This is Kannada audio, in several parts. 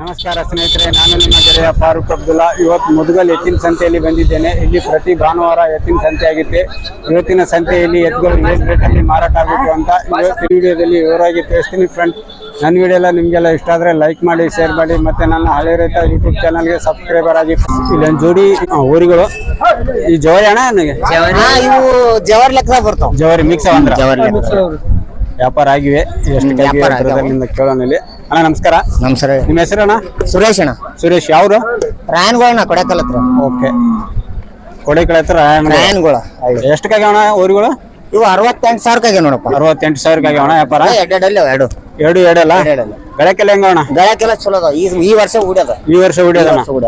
ನಮಸ್ಕಾರ ಸ್ನೇಹಿತರೆ ನಾನು ನಿಮ್ಮ ಗೆಳೆಯ ಫಾರೂಕ್ ಅಬ್ದುಲ್ಲಾ. ಇವತ್ತು ಮುದುಗಲ್ ಎತ್ತಿನ ಸಂತೆಯಲ್ಲಿ ಬಂದಿದ್ದೇನೆ. ಇಲ್ಲಿ ಪ್ರತಿ ಭಾನುವಾರ ಎತ್ತಿನ ಸಂತೆ ಆಗುತ್ತೆ ಇವತ್ತಿನ ಸಂತೆಯಲ್ಲಿ ಎತ್ತುಗಳು ಏನ್ ರೇಟಲ್ಲಿ ಮಾರಾಟ ಆಗುತ್ತೆ ಅಂತ ಇವತ್ತು ವಿಡಿಯೋದಲ್ಲಿ ವಿವರವಾಗಿ ತಿಳಿಸ್ತೀನಿ ಫ್ರೆಂಡ್ ನನ್ನ ವಿಡಿಯೋ ಎಲ್ಲ ನಿಮಗೆಲ್ಲ ಇಷ್ಟ ಆದರೆ ಲೈಕ್ ಮಾಡಿ ಶೇರ್ ಮಾಡಿ ಮತ್ತು ನನ್ನ ಹಳೆ ರೈತ ಯೂಟ್ಯೂಬ್ ಚಾನಲ್ಗೆ ಸಬ್ಸ್ಕ್ರೈಬರ್ ಆಗಿ ಇಲ್ಲೊಂದು ಜೋಡಿ ಊರಿಗಳು. ಈ ಜವರಿ ಅಣ್ಣ ನನಗೆ? ಇವು ಜವರ್ ಲೆಕ್ಕದಾಗ ಬರ್ತಾವ. ಜವರಿ ಮಿಕ್ಸ್ ಜವರಿ ಜವರ್ ಲೆಕ್ಕ. ವ್ಯಾಪಾರ ಆಗಿವೆ. ಎಷ್ಟು ಕೇಳೋಣ ಇಲ್ಲಿ. ಅಣ್ಣ ನಮಸ್ಕಾರ. ನಮಸ್ಕಾರ. ನಿಮ್ಮ ಹೆಸರು ಅಣ್ಣ? ಸುರೇಶ್ ಅಣ್ಣ. ಸುರೇಶ್ ಯಾವ್ದು? ರಾಯನ್ಗಳನ್ನ ಕೊಡಕಲತ್ರ ಓಕೆ. ಕೊಡೆಕಳ ಹತ್ರ ರಾಯನ್ಗಳ. ಅಣ್ಣ ಊರುಗಳು? ಇವು ಅರವತ್ತೆಂಟು ಸಾವಿರಕ್ಕಾಗೆ ನೋಡಪ್ಪ. ಅರವತ್ತೆಂಟು ಅಣ್ಣ ವ್ಯಾಪಾರ? ಎರಡೆರಡಲ್ಲಿ ಎರಡು. ಎರಡು ಎರಡಲ್ಲ? ಗಳಕ್ಕೆಲ್ಲ ಅಣ್ಣ? ಗಳಕ್ಕೆಲ್ಲ ಚಲೋ ಅದಾವ. ಈ ಈ ವರ್ಷ ಉಡ್ಯದ. ಈ ವರ್ಷ ರೂಢಿ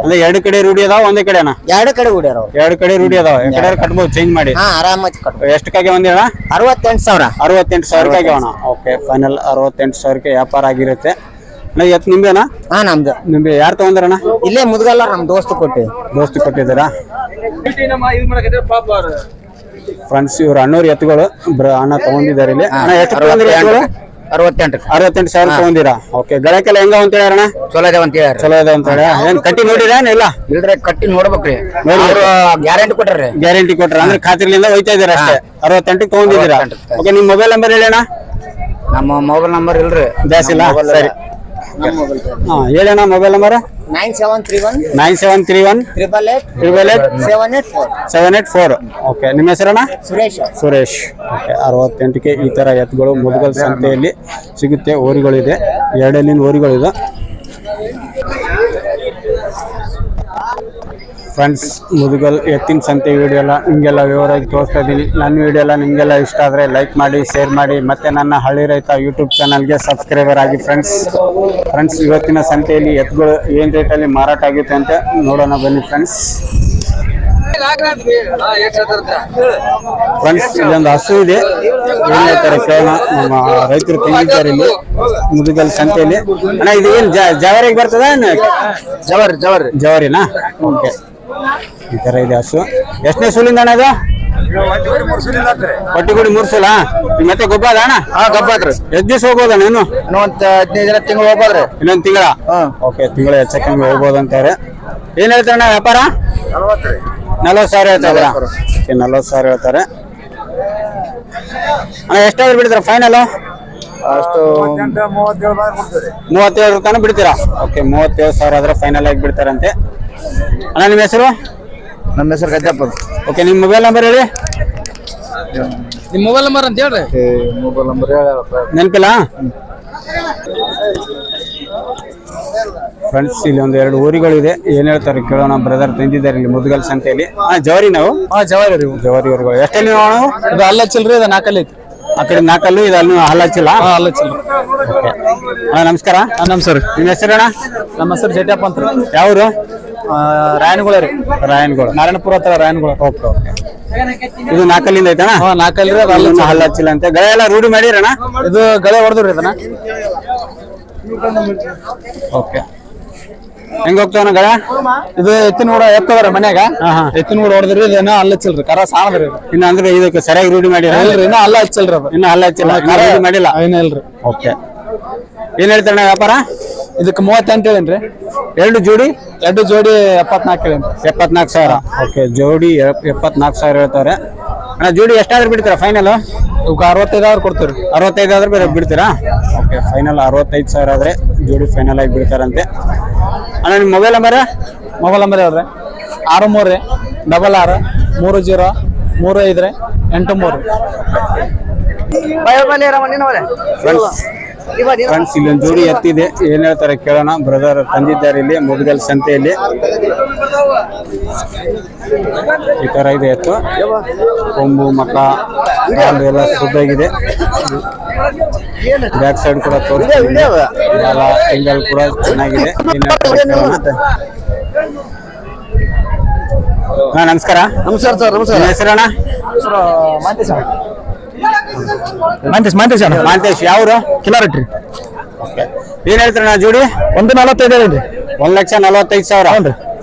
ಅಂದ್ರೆ ಎರಡು ಕಡೆ ರೂಢಿ ಅದಾವ ಒಂದೇ ಕಡೆ ಅಣ್ಣ? ಎರಡು ಕಡೆ ಉಡ್ಯಾರ ಎರಡು ಕಡೆ ರೂಢಿ ಅದಾವ. ಕಡೆ ಕಟ್ಬೋದು ಚೇಂಜ್ ಮಾಡಿ. ಹಾ ಆರಾಮಾಗಿ ಕಟ್ ಎಷ್ಟಕ್ಕಾಗಿ ಒಂದೇ ಅಣ್ಣ? ಅರವತ್ತೆಂಟು ಸಾವಿರ. ಅರವತ್ತೆಂಟು ಅಣ್ಣ. ಓಕೆ ಫೈನಲ್ ಅರವತ್ತೆಂಟು ಸಾವಿರಕ್ಕೆ ವ್ಯಾಪಾರ ಆಗಿರುತ್ತೆ. ಅಣ್ಣ ಎತ್ ನಿಂಬೆನಾ? ಹಾ ನಮ್ದು. ನಿಂಬೆ ಯಾರು ತಗೊಂಡ್ರಣ್ಣ? ಇಲ್ಲೇ ಮುದ್ಗಲ್ಲ ನಮ್ ದೋಸ್ತ್ ಕೊಟ್ಟಿವಿ ದೋಸ್ತಿ ಕೊಟ್ಟಿದ್ದೀರಾ? ಫ್ರೆಂಡ್ಸ್ ಇವ್ರ ಅಣ್ಣವ್ರ ಎತ್ತುಗಳು. ಬ್ರ ಅಣ್ಣ ತಗೊಂಡಿದ್ದಾರೆ ಇಲ್ಲಿ. ಅಣ್ಣ ಎಷ್ಟು ತಗೊಂಡಿರಿ ಎತ್ತುಗಳು? ಅರವತ್ತೆಂಟು ಅರವತ್ತೆಂಟು ಸಾವಿರ ತಗೊಂಡಿರಾ? ಓಕೆ ಗಳಕ್ಕೆಲ್ಲ ಹೆಂಗ ಅಂತ ಹೇಳ್ಯಾರಣ್ಣ? ಚಲೋ ಅದಾವ ಅಂತ ಹೇಳಿ ಚಲೋ ಇದೆ ಅಂತ ಹೇಳಿ ಏನ್ ಕಟ್ಟಿ ನೋಡಿರಾ ಇಲ್ಲ? ಇಲ್ರಿ ಕಟ್ಟಿ ನೋಡ್ಬೇಕ್ರಿ. ಅವ್ರು ಗ್ಯಾರಂಟಿ ಕೊಟ್ಟಾರ್ರಿ. ಗ್ಯಾರಂಟಿ ಕೊಟ್ರ ಅಂದ್ರೆ ಖಾತ್ರಿಲಿಂದ ಹೋಯ್ತಾ ಇದ್ದೀರಾ ಅಷ್ಟೇ? ಅರವತ್ತೆಂಟಕ್ಕೆ ತಗೊಂಡಿದ್ದೀರಾ? ಓಕೆ ನಿಮ್ ಮೊಬೈಲ್ ನಂಬರ್ ಹೇಳಿ ಅಣ್ಣ ನಮ್ಮ ಮೊಬೈಲ್ ನಂಬರ್ ಇಲ್ರಿ. ಜಾಸ್ತಿ ಇಲ್ಲ. ಸರಿ. ಹಾ ಹೇಳಣ್ಣ mobile number nine seven three one nine seven three one triple eight triple eight seven eight four seven eight four okay ನಿಮ್ಮ ಹೆಸರಣ್ಣ ಸುರೇಶ್. ಸುರೇಶ್. ಓಕೆ ಅರವತ್ತೆಂಟಕ್ಕೆ ಈ ಥರ ಎತ್ತುಗಳು ಮುದುಗಲ್ ಸಂತೆಯಲ್ಲಿ ಸಿಗುತ್ತೆ ಓರಿಗಳಿದೆ ಎರಡಲ್ಲಿನ ಓರಿಗಳಿದೆ ಫ್ರೆಂಡ್ಸ್ ಮುದುಗಲ್ ಎತ್ತಿನ ಸಂತೆ ವಿಡಿಯೋ ಎಲ್ಲ ನಿಮಗೆಲ್ಲ ವಿವರವಾಗಿ ತೋರಿಸ್ತಾ ಇದ್ದೀನಿ. ನನ್ನ ವಿಡಿಯೋ ಎಲ್ಲ ನಿಮಗೆಲ್ಲ ಇಷ್ಟ ಆದರೆ ಲೈಕ್ ಮಾಡಿ ಶೇರ್ ಮಾಡಿ. ಮತ್ತು ನನ್ನ ಹಳ್ಳಿ ರೈತ ಯೂಟ್ಯೂಬ್ ಚಾನಲ್ಗೆ ಸಬ್ಸ್ಕ್ರೈಬರ್ ಆಗಿ ಫ್ರೆಂಡ್ಸ್ ಫ್ರೆಂಡ್ಸ್ ಇವತ್ತಿನ ಸಂತೆಯಲ್ಲಿ ಎತ್ತುಗಳು ಏನು ರೇಟಲ್ಲಿ ಮಾರಾಟ ಆಗುತ್ತೆ ಅಂತ ನೋಡೋಣ ಬನ್ನಿ ಫ್ರೆಂಡ್ಸ್ ಫ್ರೆಂಡ್ಸ್ ಇಲ್ಲೊಂದು ಹಸು ಇದೆ. ಏನ್ ಹೇಳ್ತಾರೆ ಕೇಳೋಣ. ನಮ್ಮ ರೈತರು ತಂದಿದ್ದಾರೆ ಇಲ್ಲಿ ಮುದುಗಲ್ ಸಂತೆಯಲ್ಲಿ. ಅಣ್ಣ ಇದು ಏನು ಜವರಿಗೆ ಬರ್ತದ ಜವರ್ ಜವರ್. ಜವರಿನಾ? ಓಕೆ ಈ ತರ ಇದೆ ಹಸು. ಎಷ್ಟನೇ ಸೂಲಿಂದ ಅಣ್ಣ ಅದು ಒಟ್ಟಿಗುಡಿ ಮೂರ್ ಸೂಲ? ಮತ್ತೆ ಗೊಬ್ಬ ಅದ ಅಣ್ಣ? ಹಾ ಗಬ್ಬಾತ್ರಿ ಎಷ್ಟ್ ದಿವಸ ಹೋಗ್ಬೋದಣ್ಣ ಇನ್ನು? ಇನ್ನೊಂದ್ ಹದಿನೈದು ದಿನ ತಿಂಗಳು ಹೋಗ್ಬೋದ್ರಿ. ಇನ್ನೊಂದ್ ತಿಂಗಳ? ಓಕೆ ತಿಂಗಳ ಹೆಚ್ಚಕ್ಕಂಗೆ ಹೋಗ್ಬೋದು ಅಂತಾರೆ. ಏನ್ ಹೇಳ್ತಾರೆ ಅಣ್ಣ ವ್ಯಾಪಾರ? ನಲ್ವತ್ ಸಾವಿರ ಹೇಳ್ತಾರೆ ಓಕೆ ನಲ್ವತ್ತು ಸಾವಿರ. ಹೇಳ್ತಾರೆ. ಅಣ್ಣ ಎಷ್ಟಾದ್ರು ಬಿಡ್ತೀರಾ ಫೈನಲ್ ಅಷ್ಟು ಮೂವತ್ತೇಳು ತನಕ ಬಿಡ್ತೀರಾ? ಓಕೆ ಮೂವತ್ತೇಳು ಸಾವಿರ ಆದ್ರೆ ಫೈನಲ್ ಆಗಿ ಬಿಡ್ತಾರಂತೆ. ಅಣ್ಣ ನಿಮ್ಮ ಹೆಸರು? ನಮ್ಮ ಹೆಸರು ಗದ್ದಪ್ಪ ಓಕೆ ನಿಮ್ಮ ಮೊಬೈಲ್ ನಂಬರ್ ಹೇಳಿ. ನಿಮ್ಮ ಮೊಬೈಲ್ ನಂಬರ್ ಅಂತ ಹೇಳ್ರಿ. ಮೊಬೈಲ್ ನಂಬರ್ ನೆನಪಿಲ್ಲ? ಫ್ರೆಂಡ್ಸ್ ಇಲ್ಲಿ ಒಂದು ಎರಡು ಊರುಗಳಿದೆ. ಏನ್ ಹೇಳ್ತಾರೆ ಕೇಳೋಣ ಬ್ರದರ್ ತಂದಿದ್ದಾರೆ ಇಲ್ಲಿ ಮುದ್ಗಲ್ ಸಂತೆಯಲ್ಲಿ. ಹಾ ಜವರಿ ನಾವು? ಹಾ ಜವಾರಿ ರೀ ಜವರಿ ಊರುಗಳು. ಎಷ್ಟಲ್ಲಿ ನಾವು ಇದು ಅಲ್ಲ ಚಿಲ್ರಿ ಇದು ನಾಲ್ಕಲ್ಲಿ ಐತಿ ಆ ಕಡೆ ನಾಲ್ಕಲ್ಲು ಇದು ಅಲ್ಲಿ ಹಲ್ಲಚ್ಚಿಲ್ಲ ಹಾ ಅಲ್ಲ ಚಿಲ್ರಿ ಅಣ್ಣ ನಮಸ್ಕಾರ. ಹಾ ನಮಸ್ಕಾರ ನಿಮ್ಮ ಹೆಸರಣ್ಣ ನಮ್ಮ ಹೆಸರು ಜಟಪ್ಪ ಅಂತ ಯಾವರು? ರಾಯನಗುಳ ರೀ ರಾಯನಗೋಳ. ನಾರಾಯಣಪುರ ಹತ್ರ ರಾಯನಗೋಳ. Okay okay. ಇದು ನಾಲ್ಕಲ್ಲಿಂದ ಐತಣ್ಣ? ಹಾ ನಾಲ್ಕಲ್ಲಿ ಅಲ್ಲ ಅಲ್ಲ ಹಲ್ಲ ಹಚ್ಚಿಲ್ಲ ಅಂತ. ಗಳೆ ಎಲ್ಲ ರೂಢಿ ಮಾಡಿರಣ ಇದು ಗಳೆ ಹೊಡೆದ್ರಿ ಇದನ್ನ ಓಕೆ. ಹೆಂಗ್ ಹೋಗ್ತಾವಣ್ಣ ಗಳ? ಇದು ಎತ್ತಿನ ಕೂಡ ಎತ್ತವ್ರ ಮನ್ಯಾಗ ಎತ್ತಿನ ಕೂಡ ಹೊಡೆದ್ರಿ ಇದನ್ನ ಅಲ್ಲ ಹಚ್ಚಲ್ರಿ. ಕರ ಸಾಣದ್ರಿ ಇನ್ನ ಅಂದ್ರೆ ಇದಕ್ಕೆ ಸರಿಯಾಗಿ ರೂಢಿ ಮಾಡಿರ ಇಲ್ರಿ ಇನ್ನ ಅಲ್ಲ ಹಚ್ಚಲ್ರಿ ಅದು. ಇನ್ನು ಹಲ್ಲ ಹಚ್ಚಿಲ್ಲ. ಮಾಡಿಲ್ಲ? ಏನ ಇಲ್ರಿ. ಓಕೆ. ಏನ್ ಹೇಳ್ತಾರಣ್ಣ ವ್ಯಾಪಾರ? ಇದಕ್ಕೆ ಮೂವತ್ತೆಂಟು ಹೇಳಿನ್ರಿ. ಎರಡು ಜೋಡಿ? ಎರಡು ಜೋಡಿ ಎಪ್ಪತ್ನಾಲ್ಕು ಹೇಳೇನ್ರಿ. ಎಪ್ಪತ್ನಾಲ್ಕು ಸಾವಿರ. ಓಕೆ ಜೋಡಿ ಎಪ್- ಎಪ್ಪತ್ನಾಲ್ಕು ಸಾವಿರ ಹೇಳ್ತಾರೆ. ಅಣ್ಣ ಜೋಡಿ ಎಷ್ಟಾದ್ರೂ ಬಿಡ್ತೀರಾ ಫೈನಲ್ ಇವಕ್ಕೆ ಅರವತ್ತೈದು ಆದ್ರೂ ಕೊಡ್ತೀರಿ ಅರವತ್ತೈದು ಆದ್ರೆ ಬೇರೆ ಬಿಡ್ತೀರಾ? ಓಕೆ ಫೈನಲ್ ಅರವತ್ತೈದು ಸಾವಿರ ಆದರೆ ಜೋಡಿ ಫೈನಲ್ ಆಗಿ ಬಿಡ್ತಾರಂತೆ. ಅಣ್ಣ ನಿಮ್ಮ ಮೊಬೈಲ್ ನಂಬರ್ ಮೊಬೈಲ್ ನಂಬರ್ ಯಾವ್ರಿ ಆರು ಮೂರು ರೀ. ಡಬಲ್ ಆರು ಮೂರು ಜೀರೋ ಮೂರು ಐದು ರೀ. ಎಂಟು ಮೂರು ಫ್ರೆಂಡ್ಸ್ ಫ್ರೆಂಡ್ಸ್ ಇಲ್ಲೊಂದು ಜೋಡಿ ಎತ್ತಿದೆ. ಏನ್ ಹೇಳ್ತಾರೆ ಕೇಳೋಣ. ಬ್ರದರ್ ತಂದಿದ್ದಾರೆ ಇಲ್ಲಿ ಮುಗದಲ್ ಸಂತೆಯಲ್ಲಿ. ಈ ತರ ಇದೆ ಎತ್ತು. ಕೊಂಬು ಮಕ್ಕ ಕಾಲು ಎಲ್ಲ ಶುದ್ಧಾಗಿದೆ ಬ್ಯಾಕ್ ಸೈಡ್ ಕೂಡ ತಿಂಗಲ್ ಕೂಡ ಚೆನ್ನಾಗಿದೆ. ಹಾ ನಮಸ್ಕಾರ. ನಮಸ್ಕಾರ ಸರ್ ನಮಸ್ಕಾರ. ಹೆಸರಣ್ಣ ಮಾಂತೇಶ್ ಮಾಂತೇಶ್ ಅಣ್ಣ. ಮಾಂತೇಶ್ ಯಾವ್ರು? ಕಿಲಾರಟ್ರಿ ಓಕೆ. ಏನ್ ಹೇಳ್ತಾರಣ್ಣ ಜೋಡಿ? ಒಂದು ನಲವತ್ತೈದು ಹೇಳಿ ಒಂದ್ ಲಕ್ಷ ನಲವತ್ತೈದು ಸಾವಿರ?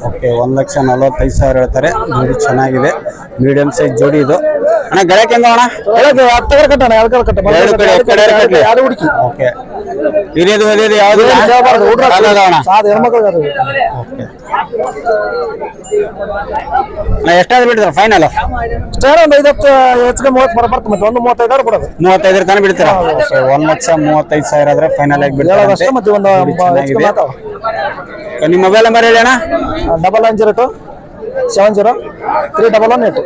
ಓಕೆ ಒಂದ್ ಲಕ್ಷ ನಲವತ್ತೈದು ಸಾವಿರ ಹೇಳ್ತಾರೆ. ಜೋಡಿ ಚೆನ್ನಾಗಿದೆ. ಮೀಡಿಯಂ ಸೈಜ್ ಜೋಡಿ ಇದು. ಅಣ್ಣ ಗಳಕ್ಕೆ ಹೆಂಗ ಅಣ್ಣ? ಹತ್ತು ಕಟ್ಟಣ ಎರಡು ಕಟ್ಟಣ. ಕಡೆ ಕಟ್ಟಿ ಎರಡು ಕಡೆ. ಎರಡು ಹುಡುಕಿ ಓಕೆ. ಹಿರಿಯದು ಹಿರಿಯದು ಯಾವ್ದು ಎಷ್ಟಾದ್ರು ಬಿಡ್ತಾರ ಫೈನಲ್ ಒಂದು ಐದತ್ತು ಹೆಚ್ಚಿಗೆ ಮೂವತ್ತು ಬರ ಬರ್ತದೆ ಮತ್ತೆ ಒಂದು ಮೂವತ್ತೈದಾರು ಕೊಡೋದು. ಮೂವತ್ತೈದರ ತನಕ ಬಿಡ್ತೀರಾ? ಒಂದ್ ಲಕ್ಷ ಮೂವತ್ತೈದು ಸಾವಿರ ಆದ್ರೆ ಫೈನಲ್ ಆಗಿ ಬಿಡ್ತಾರೆ ಮತ್ತೆ ಒಂದು ನಿಮ್ಮ ಮೊಬೈಲ್ ನಂಬರ್ ಹೇಳಿ ಅಣ್ಣ. Double nine zero two seven zero three double one eight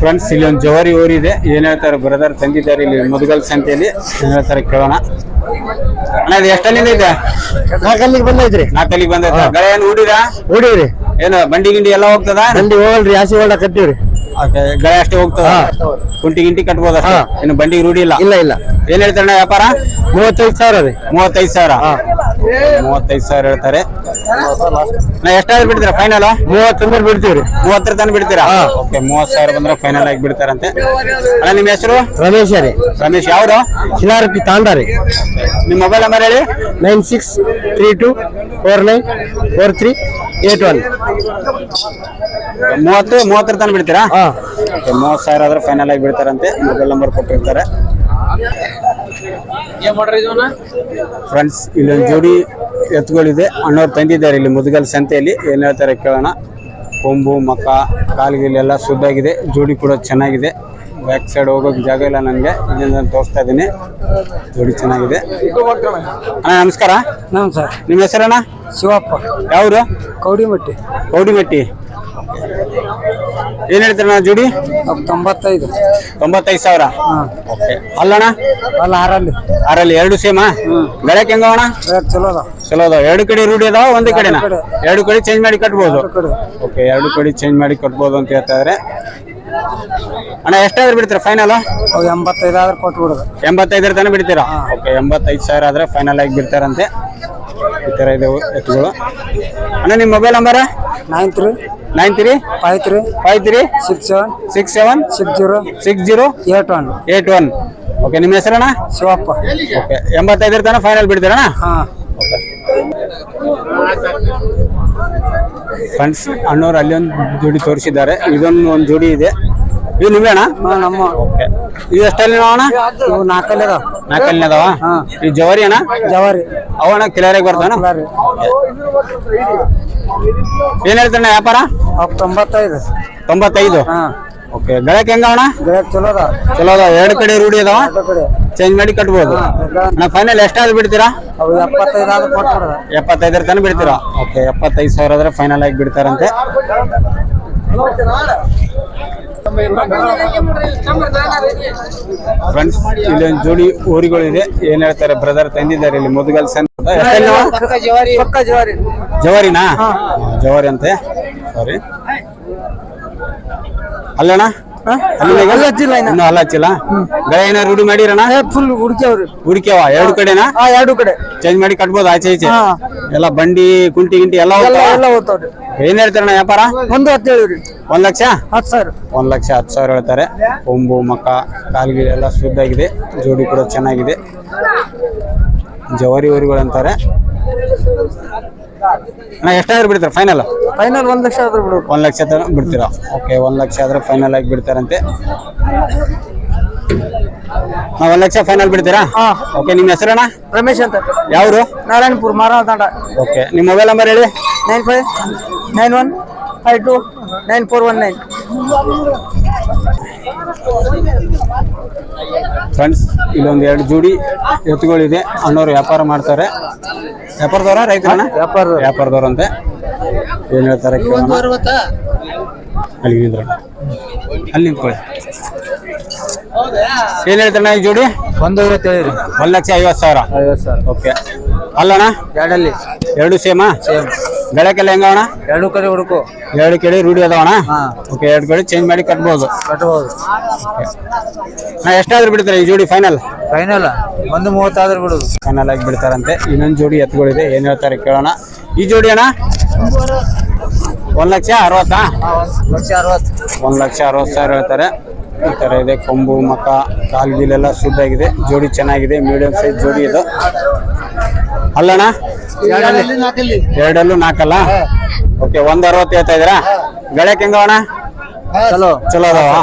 friends ಇಲ್ಲಿ ಒಂದು ಜವಾರಿ ಊರಿದೆ ಏನ್ ಹೇಳ್ತಾರೆ ಬ್ರದರ್ ತಂದಿದ್ದಾರೆ ಇಲ್ಲಿ ಮದುಗಲ್ ಸಂತೆಯಲ್ಲಿ. ಏನ್ ಹೇಳ್ತಾರೆ ಕೇಳೋಣ. ಅಣ್ಣ ಇದು ಎಷ್ಟಲ್ಲಿಂದ ಇದೆ? ನಾಲ್ಕಲ್ಲಿಗೆ ಬಂದೈತ್ರಿ ನಾಲ್ಕಲ್ಲಿಗೆ ಬಂದೈತೆ ಗಳೆ ಏನು ಹೂಡಿರಾ ಹೊಡೀರಿ ಏನು ಬಂಡಿ ಗಿಂಡಿ ಎಲ್ಲ ಹೋಗ್ತದ? ಬಂಡಿ ಹೋಗಲ್ರಿ ಆಸಿ ಹೊಡ ಕಟ್ಟಿವ್ರಿ. ಗಳೆ ಅಷ್ಟೇ ಹೋಗ್ತದ? ಕುಂಟಿ ಗಿಂಟಿ ಕಟ್ಬೋದು ಇನ್ನು ಬಂಡಿಗೆ ರೂಢಿ ಇಲ್ಲ? ಇಲ್ಲ ಇಲ್ಲ. ಏನ್ ಹೇಳ್ತಾರೆ ವ್ಯಾಪಾರ? ಮೂವತ್ತೈದು ಸಾವಿರ ರೀ. ಮೂವತ್ತೈದು ಸಾವಿರ? ಮೂವತ್ತೈದು ಸಾವಿರ ಹೇಳ್ತಾರೆ. ನಾ ಎಷ್ಟಾದ್ರೂ ಬಿಡ್ತೀರಾ ಫೈನಲ್ ಮೂವತ್ತೊಂದ್ರೆ ಬಿಡ್ತೀವ್ರಿ. ಮೂವತ್ತರ ತನಕ ಬಿಡ್ತೀರಾ? ಓಕೆ ಮೂವತ್ತು ಸಾವಿರ ಬಂದ್ರೆ ಫೈನಲ್ ಆಗಿ ಬಿಡ್ತಾರಂತೆ. ಅಣ್ಣ ನಿಮ್ಮ ಹೆಸರು? ರಮೇಶ್ ರೀ. ರಮೇಶ್ ಯಾವ್ದು? ಚಿನ್ನಾರಿ ತಾಂಡ ರೀ. ನಿಮ್ಮ ಮೊಬೈಲ್ ನಂಬರ್ ಹೇಳಿ? Nine six three two four nine four three eight one. ಮೂವತ್ತು ಮೂವತ್ತರ ತನಕ ಬಿಡ್ತೀರಾ? ಮೂವತ್ತು ಸಾವಿರ ಆದ್ರೆ ಫೈನಲ್ ಆಗಿ ಬಿಡ್ತಾರಂತೆ. ಮೊಬೈಲ್ ನಂಬರ್ ಕೊಟ್ಟಿರ್ತಾರೆ. ಫ್ರೆಂಡ್ಸ್ ಇಲ್ಲೊಂದು ಜೋಡಿ ಎತ್ತುಗಳಿದೆ. ಅಣ್ಣವ್ರು ತಂದಿದ್ದಾರೆ ಇಲ್ಲಿ ಮುದುಗಲ್ ಸಂತೆಯಲ್ಲಿ. ಏನ್ ಹೇಳ್ತಾರೆ ಕೇಳೋಣ. ಕೊಂಬು ಮಕ್ಕ ಕಾಲ್ಗಿಲೆಲ್ಲ ಶುದ್ಧಾಗಿದೆ. ಜೋಡಿ ಕೂಡ ಚೆನ್ನಾಗಿದೆ. ಬ್ಯಾಕ್ ಸೈಡ್ ಹೋಗೋಕೆ ಜಾಗ ಇಲ್ಲ ನನಗೆ. ಇಲ್ಲಿಂದ ನಾನ್ ತೋರಿಸ್ತಾ ಇದ್ದೀನಿ. ಜೋಡಿ ಚೆನ್ನಾಗಿದೆ. ಅಣ್ಣ ನಮಸ್ಕಾರ. ನಮಸ್ಕಾರ ನಿಮ್ಮ ಹೆಸರಣ್ಣ? ಶಿವಪ್ಪ. ಯಾವ್ದು ಕೌಡಿಮಟ್ಟಿ. ಕೌಡಿಮೆಟ್ಟಿ. ಏನ್ ಹೇಳ್ತೀರಣ್ಣ ಜೋಡಿ? ತೊಂಬತ್ತೈದು. ತೊಂಬತ್ತೈದು ಸಾವಿರ? ಹಾಂ. ಓಕೆ. ಅಲ್ಲಣ್ಣ? ಅಲ್ಲ ಆರಲ್ಲಿ. ಆರಲ್ಲಿ ಎರಡು ಸೇಮಾ? ಬೆಳಕ್ ಹೆಂಗವಣ ಚಲೋದ ಚಲೋ ಅದ ಚಲೋ ಅದಾವ. ಎರಡು ಕಡೆ ರೂಢಿ ಅದಾವ ಒಂದೇ ಕಡೆನಾ? ಕಡೆ. ಎರಡು ಕಡೆ ಚೇಂಜ್ ಮಾಡಿ ಕಟ್ಬೋದು. ಓಕೆ ಎರಡು ಕಡೆ ಚೇಂಜ್ ಮಾಡಿ ಕಟ್ಬೋದು ಅಂತ ಹೇಳ್ತಾ ಇದಾರೆ. ಅಣ್ಣ ಎಷ್ಟಾದ್ರೂ ಬಿಡ್ತೀರಾ ಫೈನಲ್ ಎಂಬತ್ತೈದು ಆದ್ರೆ ಕೊಟ್ಟು ಬಿಡೋದು. ಎಂಬತ್ತೈದರ ತನಕ ಬಿಡ್ತೀರಾ? ಓಕೆ ಎಂಬತ್ತೈದು ಸಾವಿರ ಆದ್ರೆ ಫೈನಲ್ ಆಗಿ ಬಿಡ್ತಾರಂತೆ. ಈ ಥರ ಇದೆ ಎತ್ತುಗಳು. ಅಣ್ಣ ನಿಮ್ಮ mobile number nine three nine three five three five three six seven six seven six zero six zero eight one eight one okay ನಿಮ್ಮ ಹೆಸರಣ್ಣ? ಶಿವಪ್ಪ. ಓಕೆ ಎಂಬತ್ತೈದರ ತನಕ ಫೈನಲ್ ಬಿಡ್ತೀರಣ್ಣ? ಹಾಂ. ಫ್ರೆಂಡ್ಸ್ ಅಣ್ಣವ್ರು ಅಲ್ಲಿ ಒಂದು ಜೋಡಿ ತೋರಿಸಿದ್ದಾರೆ. ಇದೊಂದು ಒಂದು ಜೋಡಿ ಇದೆ. ಇವು ಅಣ್ಣ? ನಮ್ಮ ಓಕೆ. ಇದು ಎಷ್ಟಲ್ಲಿ ಅಣ್ಣ ಇವು ನಾಲ್ಕಲ್ಲಿ ಅದಾವ ನಾಲ್ಕಲ್ಲಿ ಅದಾವ. ಈ ಜವಾರಿ ಅಣ್ಣ? ಜವಾರಿ. ಅವಣ್ಣ ಕಿಲಾರಿಗೆ ಬರ್ತಾನ ಕಿಲಾರಿ. ಏನ್ ಹೇಳ್ತಾನ ವ್ಯಾಪಾರ? ತೊಂಬತ್ತೈದು. ತೊಂಬತ್ತೈದು? ಓಕೆ. ಗಳಕ್ ಹೆಂಗ ಅಣ್ಣ? ಗಳಕ್ ಚಲೋ ಅದ ಚಲೋ ಅದಾವ. ಎರಡು ಕಡೆ ರೂಢಿ ಅದಾವ? ಚೇಂಜ್ ಮಾಡಿ ಕಟ್ಬೋದು. ನಾ ಫೈನಲ್ ಎಷ್ಟಾದ್ರು ಬಿಡ್ತೀರಾ? ಎಪ್ಪತ್ತೈದರ ತನಕ ಬಿಡ್ತೀರಾ? ಓಕೆ. ಎಪ್ಪತ್ತೈದು ಸಾವಿರ ಆದ್ರೆ ಫೈನಲ್ ಆಗಿ ಬಿಡ್ತಾರಂತೆ. ಫ್ರೆಂಡ್ಸ್ ಇಲ್ಲಿ ಒಂದು ಜೋಡಿ ಊರುಗಳಿದೆ. ಏನ್ ಹೇಳ್ತಾರೆ ಬ್ರದರ್ ತಂದಿದ್ದಾರೆ ಇಲ್ಲಿ ಮುದುಗಲ್ ಸನ್ ಜವಾರಿನಾ? ಜವಾರಿ ಅಂತೆ ಸಾರಿ ಅಲ್ಲಣ್ಣ? ಇನ್ನ. ಅಲ್ಲ ಹಚ್ಚಿಲ್ಲ ಗಳ ಏನಾರು ರೂಢಿ ಮಾಡಿರಣ್ಣ? ಫುಲ್ ಹುಡುಕ್ಯಾವ್ರಿ ಹುಡುಕ್ಯಾವ? ಎರಡು ಕಡೆನಾ? ಎರಡು ಕಡೆ. ಚೇಂಜ್ ಮಾಡಿ ಕಟ್ಬೋದು ಆಚೆ ಈಚೆ. ಎಲ್ಲ ಬಂಡಿ ಕುಂಟಿ ಗಿಂಟಿ ಎಲ್ಲ ಎಲ್ಲ ಹೋಗ್ತಾವ? ಏನ್ ಹೇಳ್ತಾರಣ್ಣ ವ್ಯಾಪಾರ? ಒಂದು ಹತ್ತು ರೀ ಒಂದ್ ಲಕ್ಷ? ಹತ್ತು ಸಾವಿರ. ಒಂದ್ ಲಕ್ಷ ಹತ್ತು ಸಾವಿರ ಹೇಳ್ತಾರೆ. ಕೊಂಬು ಮಕ್ಕ ಕಾಲ್ಗಿರಿ ಎಲ್ಲ ಆಗಿದೆ ಜೋಡಿ ಕೂಡ ಚೆನ್ನಾಗಿದೆ. ಜವಾರಿ ಊರುಗಳು ಅಂತಾರೆ. ಅಣ್ಣ ಎಷ್ಟಾದ್ರೂ ಬಿಡ್ತಾರೆ ಫೈನಲ್ ಫೈನಲ್ ಒಂದ್ ಲಕ್ಷ ಆದ್ರೂ ಬಿಡು. ಒಂದ್ ಲಕ್ಷ ತನಕ ಬಿಡ್ತೀರಾ? ಓಕೆ ಒಂದ್ ಲಕ್ಷ ಆದ್ರೆ ಫೈನಲ್ ಆಗಿ ಬಿಡ್ತಾರಂತೆ. ನಾ ಒಂದ್ ಲಕ್ಷ ಫೈನಲ್ ಬಿಡ್ತೀರಾ. ಓಕೆ ನಿಮ್ಮ ಹೆಸರಣ್ಣ ರಮೇಶ್ ಅಂತ. ಯಾವ್ರು? ನಾರಾಯಣಪುರ್ ತಾಂಡ. ಓಕೆ ನಿಮ್ಮ ಮೊಬೈಲ್ ನಂಬರ್ ಹೇಳಿ. Nine five nine one five two nine four one nine friends ಇಲ್ಲೊಂದು ಎರಡು ಜೋಡಿ ಎತ್ತುಗಳಿದೆ. ಅಣ್ಣವರು ವ್ಯಾಪಾರ ಮಾಡ್ತಾರೆ. ವ್ಯಾಪಾರದವರ ರೈತರಣ್ಣ ವ್ಯಾಪಾರ ವ್ಯಾಪಾರದವರಂತೆ. ಏನ್ ಹೇಳ್ತಾರೆ. ಅಲ್ಲಿ ನಿಂದ್ರಣ್ಣ. ಅಲ್ಲಿ ನಿಂತ್ಕೊಳ್ಳಿ. ಏನ್ ಹೇಳ್ತಾರಣ್ಣ ಈ ಜೋಡಿ? ಒಂದು ಐವತ್ತು ಒಂದು ಲಕ್ಷ ಐವತ್ತು ಸಾವಿರ. ಐವತ್ತು ಸಾವಿರ. ಓಕೆ. ಅಲ್ಲಣ್ಣ? ಎರಡಲ್ಲಿ. ಎರಡು ಸೇಮಾ. ಬೆಳಕೆಲ್ಲ ಹೆಂಗವಣ ಎರಡು ಕಡೆ ಹುಡುಕು. ಎರಡು ಕಡೆ ರೂಢಿ ಅದಾವಣ. ಓಕೆ ಎರಡು ಕಡೆ ಚೇಂಜ್ ಮಾಡಿ ಕಟ್ಬೋದು. ಕಟ್ಬೋದು. ನಾ ಎಷ್ಟಾದ್ರೂ ಬಿಡ್ತಾರೆ ಈ ಜೋಡಿ ಫೈನಲ್ ಫೈನಲ್ ಒಂದು ಮೂವತ್ತಾದ್ರೂ ಬಿಡುದು. ಫೈನಲ್ ಆಗಿ ಬಿಡ್ತಾರಂತೆ. ಇನ್ನೊಂದು ಜೋಡಿ ಎತ್ತುಗಳಿದೆ ಏನ್ ಹೇಳ್ತಾರೆ ಕೇಳೋಣ. ಈ ಜೋಡಿ ಅಣ್ಣ? ಒಂದ್ ಲಕ್ಷ ಅರವತ್ತಾ? ಲಕ್ಷ ಅರವತ್ತು. ಒಂದ್ ಲಕ್ಷ ಅರವತ್ತು ಸಾವಿರ ಹೇಳ್ತಾರೆ. ಈ ತರ ಇದೆ. ಕೊಂಬು ಮಕ್ಕ ಕಾಲ್ ಗೀಲೆಲ್ಲ ಶುದ್ಧಾಗಿದೆ ಜೋಡಿ ಚೆನ್ನಾಗಿದೆ. ಮೀಡಿಯಂ ಸೈಜ್ ಜೋಡಿ ಇದು. ಅಲ್ಲಣ್ಣ? ಎರಡಲ್ಲೂ. ನಾಲ್ಕಲ್ಲ. ಓಕೆ ಒಂದ್ ಅರವತ್ತು ಹೇಳ್ತಾ ಇದ್ದೀರಾ? ಗಳಕ್ ಹೆಂಗವಣ ಚಲೋ ಚಲೋ ಅದಾವ?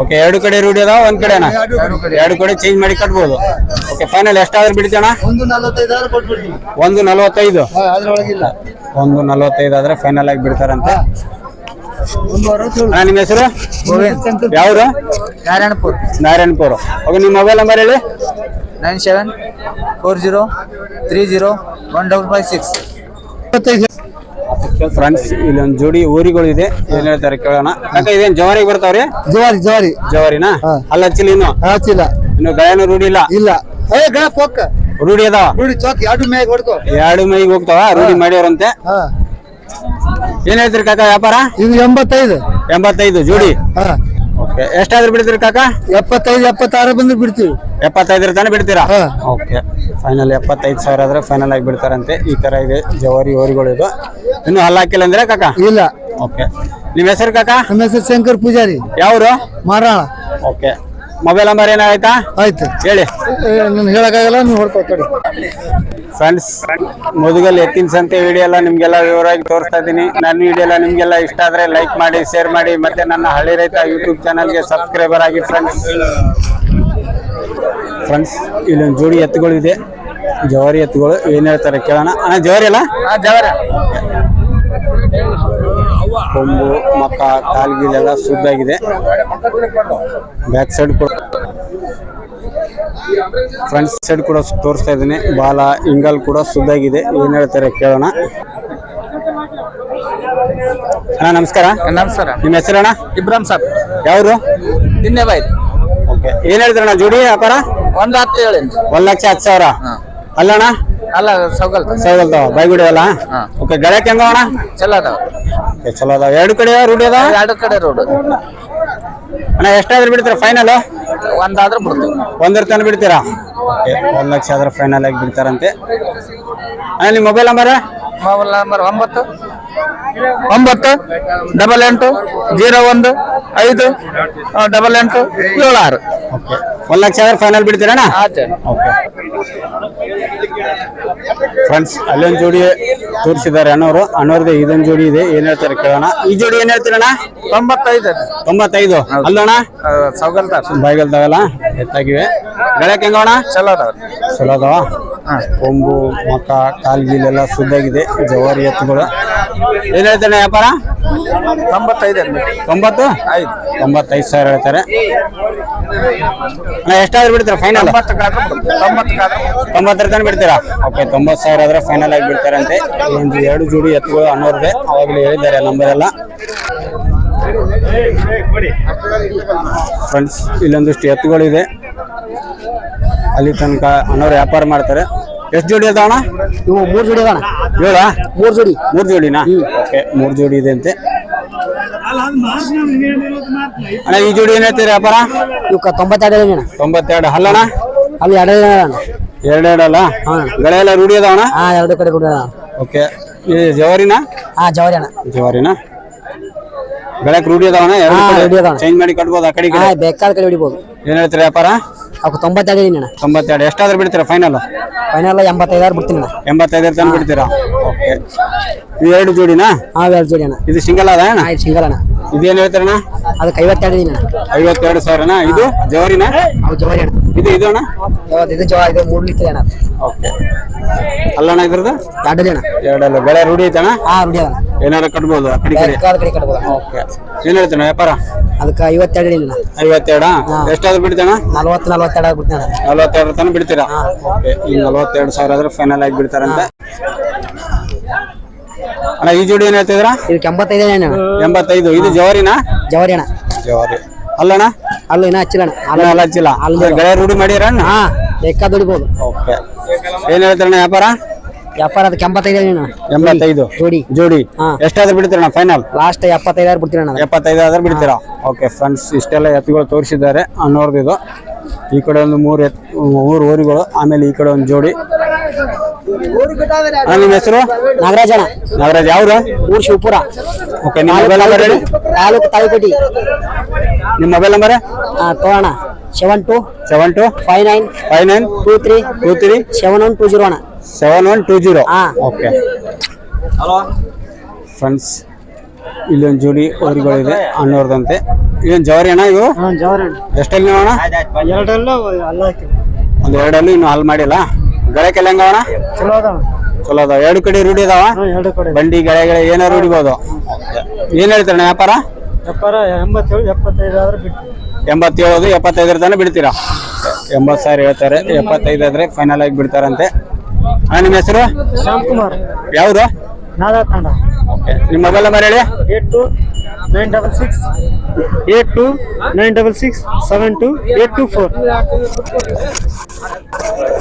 ಓಕೆ ಎರಡು ಕಡೆ ರೂಢಿ ಅದಾವ ಒಂದ್ ಕಡೆ ಎರಡು ಕಡೆ. ಚೇಂಜ್ ಮಾಡಿ ಕಟ್ಬೋದು. ಓಕೆ ಫೈನಲ್ ಎಷ್ಟಾದ್ರೂ ಬಿಡ್ತೀಯಣ್ಣ? ಒಂದು ನಲವತ್ತೈದು ಒಂದು ನಲವತ್ತೈದು? ಆದ್ರೆ ಫೈನಲ್ ಆಗಿ ಬಿಡ್ತಾರಂತೆ. ನಿಮ್ ನಿಮ್ಮ ಹೆಸರು? ಯಾವ್ರು? ನಾರಾಯಣಪುರ್. ನಾರಾಯಣಪುರ. ಓಕೆ ನಿಮ್ಮ ಮೊಬೈಲ್ ನಂಬರ್ ಹೇಳಿ. Nine seven four zero three zero one double five six. Friends ಇಲ್ಲೊಂದು ಜೋಡಿ ಊರಿಗಳು ಇದೆ ಏನ್ ಹೇಳ್ತಾರೆ ಕೇಳೋಣ. ಯಾಕೆ ಇದೇನ್ ಜವಾರಿಗೆ ಬರ್ತಾವ್ರಿ? ಜವಾರಿ ಜವಾರಿ. ಜವಾರಿನಾ. ಅಲ್ಲ ಹಚ್ಚಿಲ್ಲ ಇನ್ನು? ಹಚ್ಚಿಲ್ಲ. ಇನ್ನು ಗಾಯನ ರೂಢಿ ಇಲ್ಲ? ಇಲ್ಲ. ಏ ಗಣ ಪೊಕ್ಕ ರೂಢಿ ಅದಾವ? ರೂಢಿ ಚೌಕ್ ಎರಡು ಮೇಗ್ ಹೊಡ್ಕೋ. ಎರಡು ಮೈಗೆ ಹೋಗ್ತಾವ? ರೂಢಿ ಮಾಡ್ಯವ್ರಂತೆ ಹಾ. ಏನ್ ಹೇಳ್ತೀರಿ ಕಾಕ ವ್ಯಾಪಾರ? ಇದು ಎಂಬತ್ತೈದು. ಎಂಬತ್ತೈದು ಜೋಡಿ? ಹಾ. ಓಕೆ ಎಷ್ಟಾದ್ರೂ ಬಿಡ್ತೀರಿ ಕಾಕ? ಎಪ್ಪತ್ತೈದು ಎಪ್ಪತ್ತಾರು ಬಂದ್ರೆ ಬಿಡ್ತೀವಿ. ಎಪ್ಪತ್ತೈದರ ತನಕ ಬಿಡ್ತೀರಾ? ಹಾ. ಓಕೆ ಫೈನಲ್ ಎಪ್ಪತ್ತೈದು ಸಾವಿರ ಆದ್ರೆ ಫೈನಲ್ ಆಗಿ ಬಿಡ್ತಾರಂತೆ. ಈ ತರ ಇದೆ ಜವಾರಿ ಓರಿಗಳು ಇದು. ಇನ್ನು ಹಲ್ಲ ಹಾಕಿಲ್ಲ ಅಂದ್ರೆ ಕಾಕ? ಇಲ್ಲ. ಓಕೆ ನಿಮ್ಮ ಹೆಸರು ಕಾಕ? ನಮ್ಮ ಹೆಸರು ಶಂಕರ್ ಪೂಜಾರಿ. ಯಾವ್ರು? ಮಾರಾಳ. ಓಕೆ ಮೊಬೈಲ್ ನಂಬರ್ ಏನಾಯ್ತಾ ಆಯ್ತು. ಹೇಳಿ. ನಾನು ಹೇಳಕ್ಕಾಗಲ್ಲ ನೀವು ಹೊಡ್ಕೊಡಿ ಫ್ರೆಂಡ್ಸ್ ಮುದುಗಲ್ ಎತ್ತಿನ ಸಂತೆ ವಿಡಿಯೋ ಎಲ್ಲ ನಿಮ್ಗೆಲ್ಲ ವಿವರವಾಗಿ ತೋರಿಸ್ತಾ ಇದ್ದೀನಿ. ನನ್ನ ವಿಡಿಯೋ ಎಲ್ಲ ನಿಮ್ಗೆಲ್ಲ ಇಷ್ಟ ಆದ್ರೆ ಲೈಕ್ ಮಾಡಿ ಶೇರ್ ಮಾಡಿ. ಮತ್ತೆ ನನ್ನ ಹಳ್ಳಿ ರೈತ ಯೂಟ್ಯೂಬ್ ಚಾನಲ್ಗೆ ಸಬ್ಸ್ಕ್ರೈಬರ್ ಆಗಿ ಫ್ರೆಂಡ್ಸ್ ಫ್ರೆಂಡ್ಸ್ ಇಲ್ಲೊಂದು ಜೋಡಿ ಎತ್ತುಗಳು ಇದೆ. ಜವಾರಿ ಎತ್ತುಗಳು ಏನ್ ಹೇಳ್ತಾರೆ ಕೇಳೋಣ. ಅಣ್ಣ ಜವಾರಿ ಅಲ್ಲ? ಜವಾರಿ. ಕೊಂಬು ಮಕ್ಕ ಕಾಲ್ಗಿಲೆಲ್ಲ ಸುದ್ದಾಗಿದೆ ಬ್ಯಾಕ್ ಸೈಡ್ ಕೂಡ. ಫ್ರಂಟ್ ಸೈಡ್ ಕೂಡ ತೋರಿಸ್ತಾ ಇದ್ದೀನಿ. ಬಾಲ ಇಂಗಲ್ ಕೂಡ ಸುದ್ದಾಗಿದೆ ಏನ್ ಹೇಳ್ತಾರೆ ಕೇಳೋಣ. ಅಣ್ಣ ನಮಸ್ಕಾರ. ನಮಸ್ಕಾರ. ನಿಮ್ಮ ಹೆಸರಣ್ಣ? ಇಬ್ರಾಹಿಂ ಸಾಬ್. ಯಾವ್ರು? ನಿನ್ನೆ ಬಾಯ್ ಓಕೆ ಏನ್ ಹೇಳ್ತಾರಣ್ಣ ಜೋಡಿ ವ್ಯಾಪಾರ? ಒಂದು ಹತ್ತು ಹೇಳೇನು ಒಂದ್ ಲಕ್ಷ ಹತ್ತು ಸಾವಿರ? ಅಲ್ಲಣ್ಣ? ಅಲ್ಲ ಸೌಗಲ್ ಸೌಗಲ್ತಾವ ಬೈಗುಡಿ ಅಲ್ಲ. ಓಕೆ ಗಳಕ್ಕೆ ಹೆಂಗ ಅಣ್ಣ ಚಲೋ ಅದಾವ. ಚಲೋ ಅದಾವ. ಎರಡು ಕಡೆ ರೂಢಿ ಅದಾವ ಎರಡು ಕಡೆ ರೋಡ್ ಅಣ್ಣ ಎಷ್ಟಾದ್ರೂ ಬಿಡ್ತೀರಾ ಫೈನಲ್ ಒಂದಾದ್ರೂ ಬಿಡ್ತೀವಿ. ಒಂದರ ತನಕ ಬಿಡ್ತೀರಾ? ಒಂದ್ ಲಕ್ಷ ಆದ್ರೆ ಫೈನಲ್ ಆಗಿ ಬಿಡ್ತಾರಂತೆ. ಅಣ್ಣ ನಿಮ್ಮ ಮೊಬೈಲ್ ನಂಬರ್ ಮೊಬೈಲ್ ನಂಬರ್ ಒಂಬತ್ತು. ಒಂಬತ್ತು ಡಬಲ್ ಎಂಟು ಜೀರೋ ಒಂದು ಐದು ಡಬಲ್ ಎಂಟು ಏಳು ಆರು ಒಂದ್ ಲಕ್ಷ ಸಾವಿರ ಫೈನಲ್ ಬಿಡ್ತೀರಣ್ಣ? ಫ್ರೆಂಡ್ಸ್ ಅಲ್ಲೊಂದು ಜೋಡಿ ತೋರಿಸಿದ್ದಾರೆ ಅಣ್ಣವರು. ಅಣ್ಣವ್ರದ್ದು ಇದೊಂದು ಜೋಡಿ ಇದೆ. ಏನ್ ಹೇಳ್ತಾರೆ ಕೇಳೋಣ. ಈ ಜೋಡಿ ಏನ್ ಹೇಳ್ತೀರಣ್ಣ? ತೊಂಬತ್ತೈದು. ತೊಂಬತ್ತೈದು. ಅಲ್ಲಣ್ಣ? ಸೌಗಲ್ದ ಬಾಯ್ಗಲ್ದಾವಲ್ಲ? ಎತ್ತಾಗಿವೆ. ಗಳಕ್ಕೆ ಹೆಂಗೋಣ ಚಲೋ ಅದಾವ. ಚಲೋ ಅದಾವ. ಕೊಂಬು ಮಕ ಕಾಲ್ಗೀಲೆಲ್ಲ ಸುದ್ದಾಗಿದೆ ಜವಾರಿ ಎತ್ತುಗಳು. ಏನ್ ಹೇಳ್ತಾನೆ ವ್ಯಾಪಾರ? ತೊಂಬತ್ತೈದು ತೊಂಬತ್ತು? ಐದು. ತೊಂಬತ್ತೈದು ಸಾವಿರ ಹೇಳ್ತಾರೆ. ಎಷ್ಟಾದ್ರೂ ಬಿಡ್ತೀರಾ ಫೈನಲ್ ತೊಂಬತ್ತರ ತನಕ ಬಿಡ್ತೀರಾ? ಓಕೆ ತೊಂಬತ್ತು ಸಾವಿರ ಆದ್ರೆ ಫೈನಲ್ ಆಗಿ ಬಿಡ್ತಾರಂತೆ. ಒಂದು ಎರಡು ಜೋಡಿ ಎತ್ತುಗಳು ಅನ್ನೋರ್ದೆ ಅವಾಗಲೇ ಹೇಳಿದ್ದಾರೆ ನಂಬರ್ ಎಲ್ಲ ಫ್ರೆಂಡ್ಸ್ ಇಲ್ಲೊಂದಿಷ್ಟು ಎತ್ತುಗಳಿದೆ. ಅಲ್ಲಿ ತನಕ ಅನ್ನೋರು ವ್ಯಾಪಾರ ಮಾಡ್ತಾರೆ. ಎಷ್ಟು ಜೋಡಿ ಅದಾವಣ ಇವು ಮೂರು ಜೋಡಿ ಅದಾಣ ಹೇಳ ಮೂರು ಜೋಡಿ. ಮೂರು ಜೋಡಿನಾ? ಓಕೆ ಮೂರು ಜೋಡಿ ಇದೆ ಅಂತೆ. ಅಣ್ಣ ಈ ಜೋಡಿ ಏನ್ ಹೇಳ್ತೀರಿ ವ್ಯಾಪಾರ? ಇವಕ್ಕ ತೊಂಬತ್ತೆರಡು ಅಣ್ಣ ತೊಂಬತ್ತೆರಡು ಅಲ್ಲಣ್ಣ ಅಲ್ಲಿ ಎರಡು ಅಣ್ಣ ಎರಡೆರಡು ಅಲ್ಲ ಗಳೆ ಎಲ್ಲ ರೂಢಿ ಅದಾವಣ ಹಾ ಎರಡು ಕಡೆ ಕೂಡ ಓಕೆ ಈ ಜವಾರಿನಾ? ಹಾ ಜವಾರಿ ಅಣ್ಣ. ಜವಾರಿನಾ? ಗಳಕ್ ರೂಢಿ ಅದಾವಣ ಎರಡು ಕಡೆ. ಚೇಂಜ್ ಮಾಡಿ ಕಟ್ಬೋದು ಆ ಕಡೆ ಈ ಕಡೆ ಬೇಕಾದ ಕಡೆ ಹೊಡಿಬೋದು. ಏನ್ ಹೇಳ್ತೀರಿ ವ್ಯಾಪಾರ? ಅವಕ್ಕೆ ತೊಂಬತ್ತೆರಡು ಅಣ್ಣ ತೊಂಬತ್ತೆರಡು. ಎಷ್ಟಾದ್ರೂ ಬಿಡ್ತೀರಾ ಫೈನಲ್ ಫೈನಲ್ ಎಂಬತ್ತೈದಾರು ಬಿಡ್ತೀನಿ ಅಣ್ಣ ಎಂಬತ್ತೈದರ ತನಕ ಬಿಡ್ತೀರಾ? ಓಕೆ. ಈ ಎರಡು ಜೋಡಿನಾ? ಹಾಂ ಎರಡು ಜೋಡಿ ಅಣ್ಣ ಇದು ಸಿಂಗಲ್ ಅದ ಅಣ್ಣ ಇದು ಸಿಂಗಲ್ ಅಣ್ಣ. ಇದೇನು ಹೇಳ್ತಾರಣ್ಣ? ಅದಕ್ಕೆ ಐವತ್ತೆರಡು ಅಣ್ಣ ಐವತ್ತೆರಡು ಸಾವಿರನಾ? ಇದು ಜವರಿನಾ? ಅವು ಜವರಿ ಅಣ್ಣ. ಇದು ಇದು ಅಣ್ಣ? ಯಾವತ್ತು ಇದು ಜವಾ ಇದು ನಿಂತಿದೆ ಅಣ್ಣ. ಓಕೆ. ಅಲ್ಲಣ್ಣ ಇದ್ರದ್ದು? ಎರಡಲ್ಲಿ ಅಣ್ಣ. ಎರಡಲ್ಲ. ಬೆಳೆ ರೂಢಿ ಐತಣ್ಣ? ಹಾ ರೂಢಿ ಅಣ್ಣ. ಏನಾರ ಕಟ್ಬೋದು? ಆ ಕಡೆ ಈ ಕಡೆ? ಬೇಕಾದ ಕಡೆ ಕಟ್ಬೋದು? ಓಕೆ. ಏನ್ ಹೇಳ್ತಾನ ವ್ಯಾಪಾರ? ಅದಕ್ಕೆ ಐವತ್ತೆರಡು ಇಲ್ಲ ಐವತ್ತೆರಡ? ಎಷ್ಟಾದ್ರೂ ಬಿಡ್ತಾನ ನಲ್ವತ್ತು ನಲ್ವತ್ತೆರಡು ಬಿಡ್ತಾನ ನಲವತ್ತೆರಡು ತನಕ ಬಿಡ್ತೀರಾ? ಓಕೆ ಈ ನಲ್ವತ್ತೆರಡು ಸಾವಿರ ಆದ್ರೆ ಫೈನಲ್ ಆಗಿ ಬಿಡ್ತಾರಂತೆ. ಅಣ್ಣ ಈ ಜೋಡಿ ಏನ್ ಹೇಳ್ತಿದ್ರ ಇದಕ್ಕೆ ಎಂಬತ್ತೈದು ಎಂಬತ್ತೈದು. ಇದು ಜವಾರಿನಾ? ಜವಾರಿ ಅಣ್ಣ. ಜವಾರಿ. ಅಲ್ಲಣ್ಣ? ಅಲ್ಲ ಇನ್ನ ಹಚ್ಚಿಲ್ಲ ಅಣ್ಣ. ಅಲ್ಲ ಅಲ್ಲ ಹಚ್ಚಿಲ್ಲ? ಅಲ್ಲ. ಗೆಳೆಯ ರೂಢಿ ಮಾಡಿರಣ್ಣ ಹಾ ಬೇಕಾದ ಹೊಡಿಬೋದು ಓಕೆ. ಏನ್ ಹೇಳ್ತಾರಣ್ಣ ವ್ಯಾಪಾರ? ವ್ಯಾಪಾರ ಅದಕ್ಕೆ ಎಂಬತ್ತೈದು ನೀನು ಎಂಬತ್ತೈದು. ಜೋಡಿ. ಜೋಡಿ. ಹಾ. ಎಷ್ಟಾದ್ರೂ ಬಿಡ್ತೀರಣ್ಣ ಫೈನಲ್ ಲಾಸ್ಟ್ ಎಪ್ಪತ್ತೈದಾರು ಆದ್ರೆ ಬಿಡ್ತೀರಾ? ಓಕೆ ಫ್ರೆಂಡ್ಸ್ ಇಷ್ಟೆಲ್ಲ ಎತ್ತುಗಳು ತೋರಿಸಿದ್ದಾರೆ ಅನ್ನೋರ್ದು ಇದು. ಈ ಕಡೆ ಒಂದು ಮೂರು ಎತ್ ಮೂರು ಊರುಗಳು ಆಮೇಲೆ ಈ ಕಡೆ ಒಂದು ಜೋಡಿ. ಅಣ್ಣ, ನಿಮ್ಮ ಹೆಸರು? ನಾಗರಾಜ ನಾಗರಾಜ್ ಯಾವ್ರು ಊರು ಶಿವಪುರ. ಓಕೆ ನಿಮ್ಮ ಮೊಬೈಲ್ ನಂಬರ್ ಹೇಳಿ. ತಾಲೂಕು ತಾಳಿಕೋಟಿ ನಿಮ್ಮ ಮೊಬೈಲ್ ನಂಬರ್ ಹಾ seven two seven two five nine five nine two three two three seven one two zero ಅಣ್ಣ. Seven one two zero okay friends ಇಲ್ಲೊಂದು ಜೋಡಿ ಊರುಗಳಿದೆ ಅನ್ನೋರ್ದಂತೆ ಇಲ್ಲೊಂದು ಜವರಿ ಅಣ್ಣ ಇವು? ಎಷ್ಟಲ್ಲಿ ನೀವು ಅಣ್ಣ? ಒಂದು ಎರಡಲ್ಲೂ ಇನ್ನು ಹಾಲ್ ಮಾಡಿಲ್ಲ. ಗಳಕ್ಕೆಲ್ಲ ಹೆಂಗ ಅಣ್ಣ? ಚಲೋ ಅದಾವ. ಚಲೋ ಅದಾವ. ಎರಡು ಕಡೆ ರೂಢಿ ಅದಾವ? ಹಾಂ ಎರಡು ಕಡೆ. ಬಂಡಿ ಗೆಳೆಗಳ ಏನಾರು ರೂಢಿಬೋದು? ಏನ್ ಹೇಳ್ತಾರಣ್ಣ ವ್ಯಾಪಾರ? ವ್ಯಾಪಾರ ಎಂಬತ್ತೇಳು ಎಪ್ಪತ್ತೈದರ ತನಕ ಬಿಡ್ತೀರಾ? ಎಂಬತ್ತು ಸಾವಿರ ಹೇಳ್ತಾರೆ. ಎಪ್ಪತ್ತೈದು ಆದ್ರೆ ಫೈನಲ್ ಆಗಿ ಬಿಡ್ತಾರಂತೆ. ನಿಮ್ಮ ಹೆಸರು? ಶ್ಯಾಮ್ಕುಮಾರ್. ಯಾವ್ದು? ನಾದ ತಂಡ. ನಿಮ್ಮ ಮೊಬೈಲ್ ನಂಬರ್ ಹೇಳಿ. Eight two nine double six. Eight two nine double six seven two eight two four.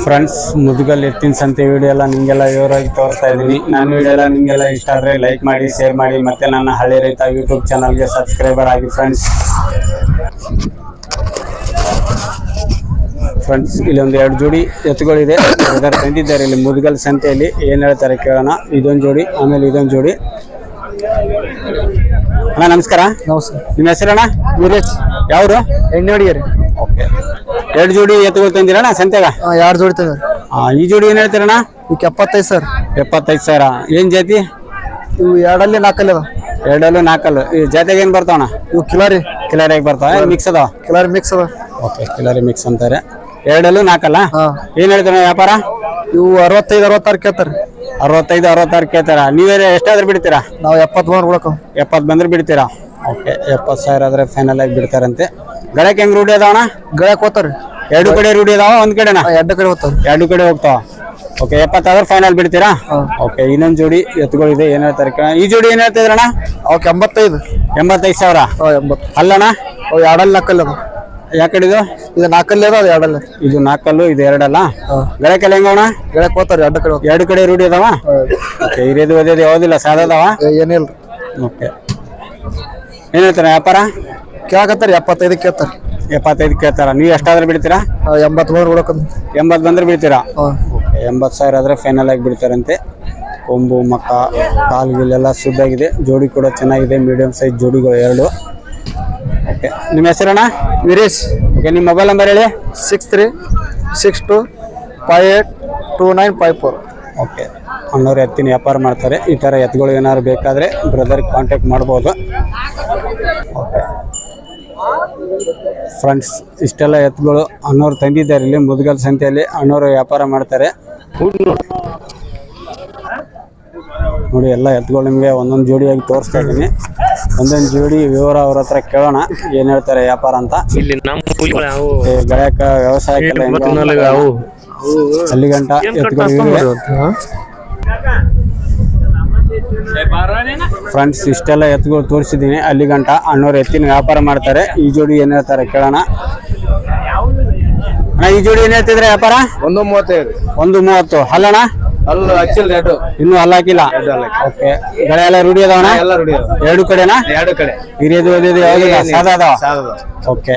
Friends Mudgal ಎತ್ತಿನ ಸಂತೆ ವಿಡಿಯೋ ಎಲ್ಲ ನಿಮಗೆಲ್ಲ ವಿವರವಾಗಿ ತೋರಿಸ್ತಾ ಇದ್ದೀನಿ. ನಾನು ವಿಡಿಯೋ ಎಲ್ಲ ನಿಮಗೆಲ್ಲ ಇಷ್ಟ ಆದರೆ ಲೈಕ್ ಮಾಡಿ ಶೇರ್ ಮಾಡಿ ಮತ್ತೆ ನನ್ನ ಹಳ್ಳಿ ರೈತ ಯೂಟ್ಯೂಬ್ ಚಾನಲ್ಗೆ ಸಬ್ಸ್ಕ್ರೈಬರ್ ಆಗಿ ಫ್ರೆಂಡ್ಸ್ ಫ್ರೆಂಡ್ಸ್ ಇಲ್ಲಿ ಒಂದು ಎರಡು ಜೋಡಿ ಎತ್ತುಗಳಿದೆ. ಬ್ರದರ್ ತಂದಿದ್ದಾರೆ ಇಲ್ಲಿ ಮುದುಗಲ್ ಸಂತೆಯಲ್ಲಿ. ಏನು ಹೇಳ್ತಾರೆ ಕೇಳೋಣ. ಇದೊಂದು ಜೋಡಿ ಆಮೇಲೆ ಇದೊಂದು ಜೋಡಿ. ಅಣ್ಣ ನಮಸ್ಕಾರ. ನಮಸ್ಕಾರ. ನಿಮ್ಮ ಹೆಸರಣ್ಣ? ವೀರೇಶ್. ಯಾವ್ದು? ಎಣ್ಣೆ ಓಕೆ ಎರಡು ಜೋಡಿ ಎತ್ತುಗಳು ತಂದಿರಣ್ಣ ಸಂತೆಗ? ಎರಡು ಜೋಡಿ ತಂದ ಈ ಜೋಡಿ ಏನು ಹೇಳ್ತೀರಣ್ಣ? ಈಗ ಎಪ್ಪತ್ತೈದು ಸರ್. ಎಪ್ಪತ್ತೈದು ಸಾವಿರ. ಏನು ಜಾತಿ? ಇವು ಎರಡಲ್ಲಿ ನಾಲ್ಕಲ್ಲಿ ಎರಡಲ್ಲಿ ಎರಡಲ್ಲೂ ನಾಲ್ಕಲ್ಲು. ಈ ಜಾತಿಗೆ ಏನು ಬರ್ತಾವಣ್ಣ? ಇವು ಕಿಲಾರಿ. ಕಿಲಾರಿಯಾಗಿ ಬರ್ತಾವ. ಮಿಕ್ಸ್ ಅದಾವ? ಕಿಲಾರಿ ಮಿಕ್ಸ್ ಅದ ಓಕೆ ಕಿಲಾರಿ ಮಿಕ್ಸ್ ಅಂತಾರೆ. ಎರಡಲ್ಲೂ ನಾಲ್ಕಲ್ಲ? ಏನ್ ಹೇಳ್ತಾನೆ ವ್ಯಾಪಾರ? ಇವು ಅರವತ್ತೈದು ಅರವತ್ತಾರು ಕೇಳ್ತಾರೆ. ಅರವತ್ತೈದು ಅರವತ್ತಾರು ಕೇಳ್ತಾರ? ನೀವೇ ಎಷ್ಟಾದ್ರೂ ಬಿಡ್ತೀರಾ? ನಾವು ಎಪ್ಪತ್ತು ಮೂರು ಬಿಡಕ ಎಪ್ಪತ್ತು ಬಂದ್ರೆ ಬಿಡ್ತೀರಾ? ಓಕೆ ಎಪ್ಪತ್ತು ಸಾವಿರ ಆದ್ರೆ ಫೈನಲ್ ಆಗಿ ಬಿಡ್ತಾರಂತೆ. ಗಳಕ್ಕೆ ಹೆಂಗ್ ರೂಢಿ ಅದಾವಣ ಗಳಕ್ಕೆ ಹೋತಾರ ಎರಡು ಕಡೆ ರೂಢಿ ಅದಾವ ಒಂದ್ ಕಡೆನ? ಎರಡು ಕಡೆ ಹೋಗ್ತಾವ ಎರಡು ಕಡೆ ಹೋಗ್ತಾವ. ಓಕೆ ಎಪ್ಪತ್ತಾದ್ರೆ ಫೈನಲ್ ಬಿಡ್ತೀರಾ? ಓಕೆ ಇನ್ನೊಂದು ಜೋಡಿ ಎತ್ತುಗಳಿದೆ ಏನ್ ಹೇಳ್ತಾರೆ. ಈ ಜೋಡಿ ಏನ್ ಹೇಳ್ತಿದ್ರಣ್ಣ ಓಕೆ ಎಂಬತ್ತೈದು. ಎಂಬತ್ತೈದು ಸಾವಿರ? ಎಂಬತ್ತು. ಅಲ್ಲಣ್ಣ? ಅವು ಎರಡಲ್ಲಿ ನಾಲ್ಕಲ್ಲಿ ಯಾಕಡೆ ಇದು? ಇದು ನಾಲ್ಕಲ್ಲಿ ಅದ ಎರಡಲ್ಲಿ. ಇದು ನಾಲ್ಕಲ್ಲು ಇದು ಎರಡಲ್ಲ? ಗಳಕ್ಕೆಲ್ಲ ಹೆಂಗವಣ? ಗಳಕ್ಕೆ ಹೋಗ್ತಾರೆ ಎರಡು ಕಡೆ ಎರಡು ಕಡೆ ರೂಢಿ ಅದಾವ? ಓಕೆ ಹಿರಿಯದು ಓದಿಯೋದು ಯಾವುದಿಲ್ಲ ಸಾದದಾವ ಏನಿಲ್ಲ ಓಕೆ. ಏನ್ ಹೇಳ್ತಾರೆ ವ್ಯಾಪಾರ? ಕೇಳಕತ್ತಾರೆ ಎಪ್ಪತ್ತೈದು ಕೇಳ್ತಾರೆ. ಎಪ್ಪತ್ತೈದು ಕೇಳ್ತಾರ. ನೀವು ಎಷ್ಟಾದ್ರೆ ಬಿಡ್ತೀರಾ? ಎಂಬತ್ತು ಮೂರು ಕೊಡಕಂತ ಎಂಬತ್ತು ಬಂದ್ರೆ ಬಿಡ್ತೀರಾ? ಓಕೆ ಎಂಬತ್ತು ಸಾವಿರ ಆದ್ರೆ ಫೈನಲ್ ಆಗಿ ಬಿಡ್ತಾರಂತೆ. ಕೊಂಬು ಮಕ್ಕ ಕಾಲು ಶುದ್ಧ ಆಗಿದೆ. ಜೋಡಿ ಕೂಡ ಚೆನ್ನಾಗಿದೆ ಮೀಡಿಯಂ ಸೈಜ್ ಜೋಡಿಗಳು ಎರಡು. ಓಕೆ ನಿಮ್ಮ ಹೆಸರಣ್ಣ? ವೀರೇಶ್. ಓಕೆ ನಿಮ್ಮ ಮೊಬೈಲ್ ನಂಬರ್ ಹೇಳಿ. Six three six two five eight two nine five four. Okay ಅಣ್ಣವ್ರು ಎತ್ತಿನ ವ್ಯಾಪಾರ ಮಾಡ್ತಾರೆ. ಈ ಥರ ಎತ್ತುಗಳು ಏನಾದ್ರು ಬೇಕಾದರೆ ಬ್ರದರ್ ಕಾಂಟ್ಯಾಕ್ಟ್ ಮಾಡ್ಬೋದು. ಓಕೆ ಫ್ರೆಂಡ್ಸ್ ಇಷ್ಟೆಲ್ಲ ಎತ್ತುಗಳು ಅಣ್ಣವ್ರು ತಂದಿದ್ದಾರೆ ಇಲ್ಲಿ ಮುದ್ಗಲ್ ಸಂತೆಯಲ್ಲಿ. ಅಣ್ಣವರು ವ್ಯಾಪಾರ ಮಾಡ್ತಾರೆ. ನೋಡಿ ಎಲ್ಲ ಎತ್ತುಗಳು ನಿಮಗೆ ಒಂದೊಂದು ಜೋಡಿಯಾಗಿ ತೋರಿಸ್ತಾ ಇದ್ದೀನಿ. ಒಂದೊಂದು ಜೋಡಿ ವಿವರ ಅವ್ರ ಹತ್ರ ಕೇಳೋಣ ಏನ್ ಹೇಳ್ತಾರೆ ವ್ಯಾಪಾರ ಅಂತ. ಇಲ್ಲಿ ನಮ್ಮ ಅವು ಗಳಕ ವ್ಯವಸಾಯಕ್ಕೆಲ್ಲ ಹೆಂಗೋ ಅಂತ ಅವು. ಅಲ್ಲಿಗಂಟ ಎತ್ತುಗಳು ಇವೆ ಫ್ರೆಂಡ್ಸ್ ಇಷ್ಟೆಲ್ಲ ಎತ್ತುಗಳು ತೋರಿಸಿದ್ದೀನಿ ಅಲ್ಲಿ ಗಂಟ ಅಣ್ಣವ್ರು ಎತ್ತಿನ ವ್ಯಾಪಾರ ಮಾಡ್ತಾರೆ. ಈ ಜೋಡಿ ಏನ್ ಹೇಳ್ತಾರೆ ಕೇಳೋಣ. ಅಣ್ಣ ಈ ಜೋಡಿ ಏನ್ ಹೇಳ್ತಿದ್ರೆ ವ್ಯಾಪಾರ? ಒಂದು ಮೂವತ್ತೈದು. ಒಂದು ಮೂವತ್ತು. ಅಲ್ಲಣ್ಣ ಅಲ್ಲ ಹಚ್ಚಿಲ್ಲ ರೇಟು ಇನ್ನೂ ಹಲ್ಲ ಹಾಕಿಲ್ಲ? ಓಕೆ ಗಳೆ ಎಲ್ಲ ರೂಢಿ ಅದಾವಣ ಎಲ್ಲ ರೂಢಿ ಅದಾವ. ಎರಡು ಕಡೆನಾ? ಎರಡು ಕಡೆ. ಹಿರಿಯದು ಓದಿದ್ದು ಯಾವ್ದಿಲ್ಲ ಸಾದಾ ಅದಾವ? ಓಕೆ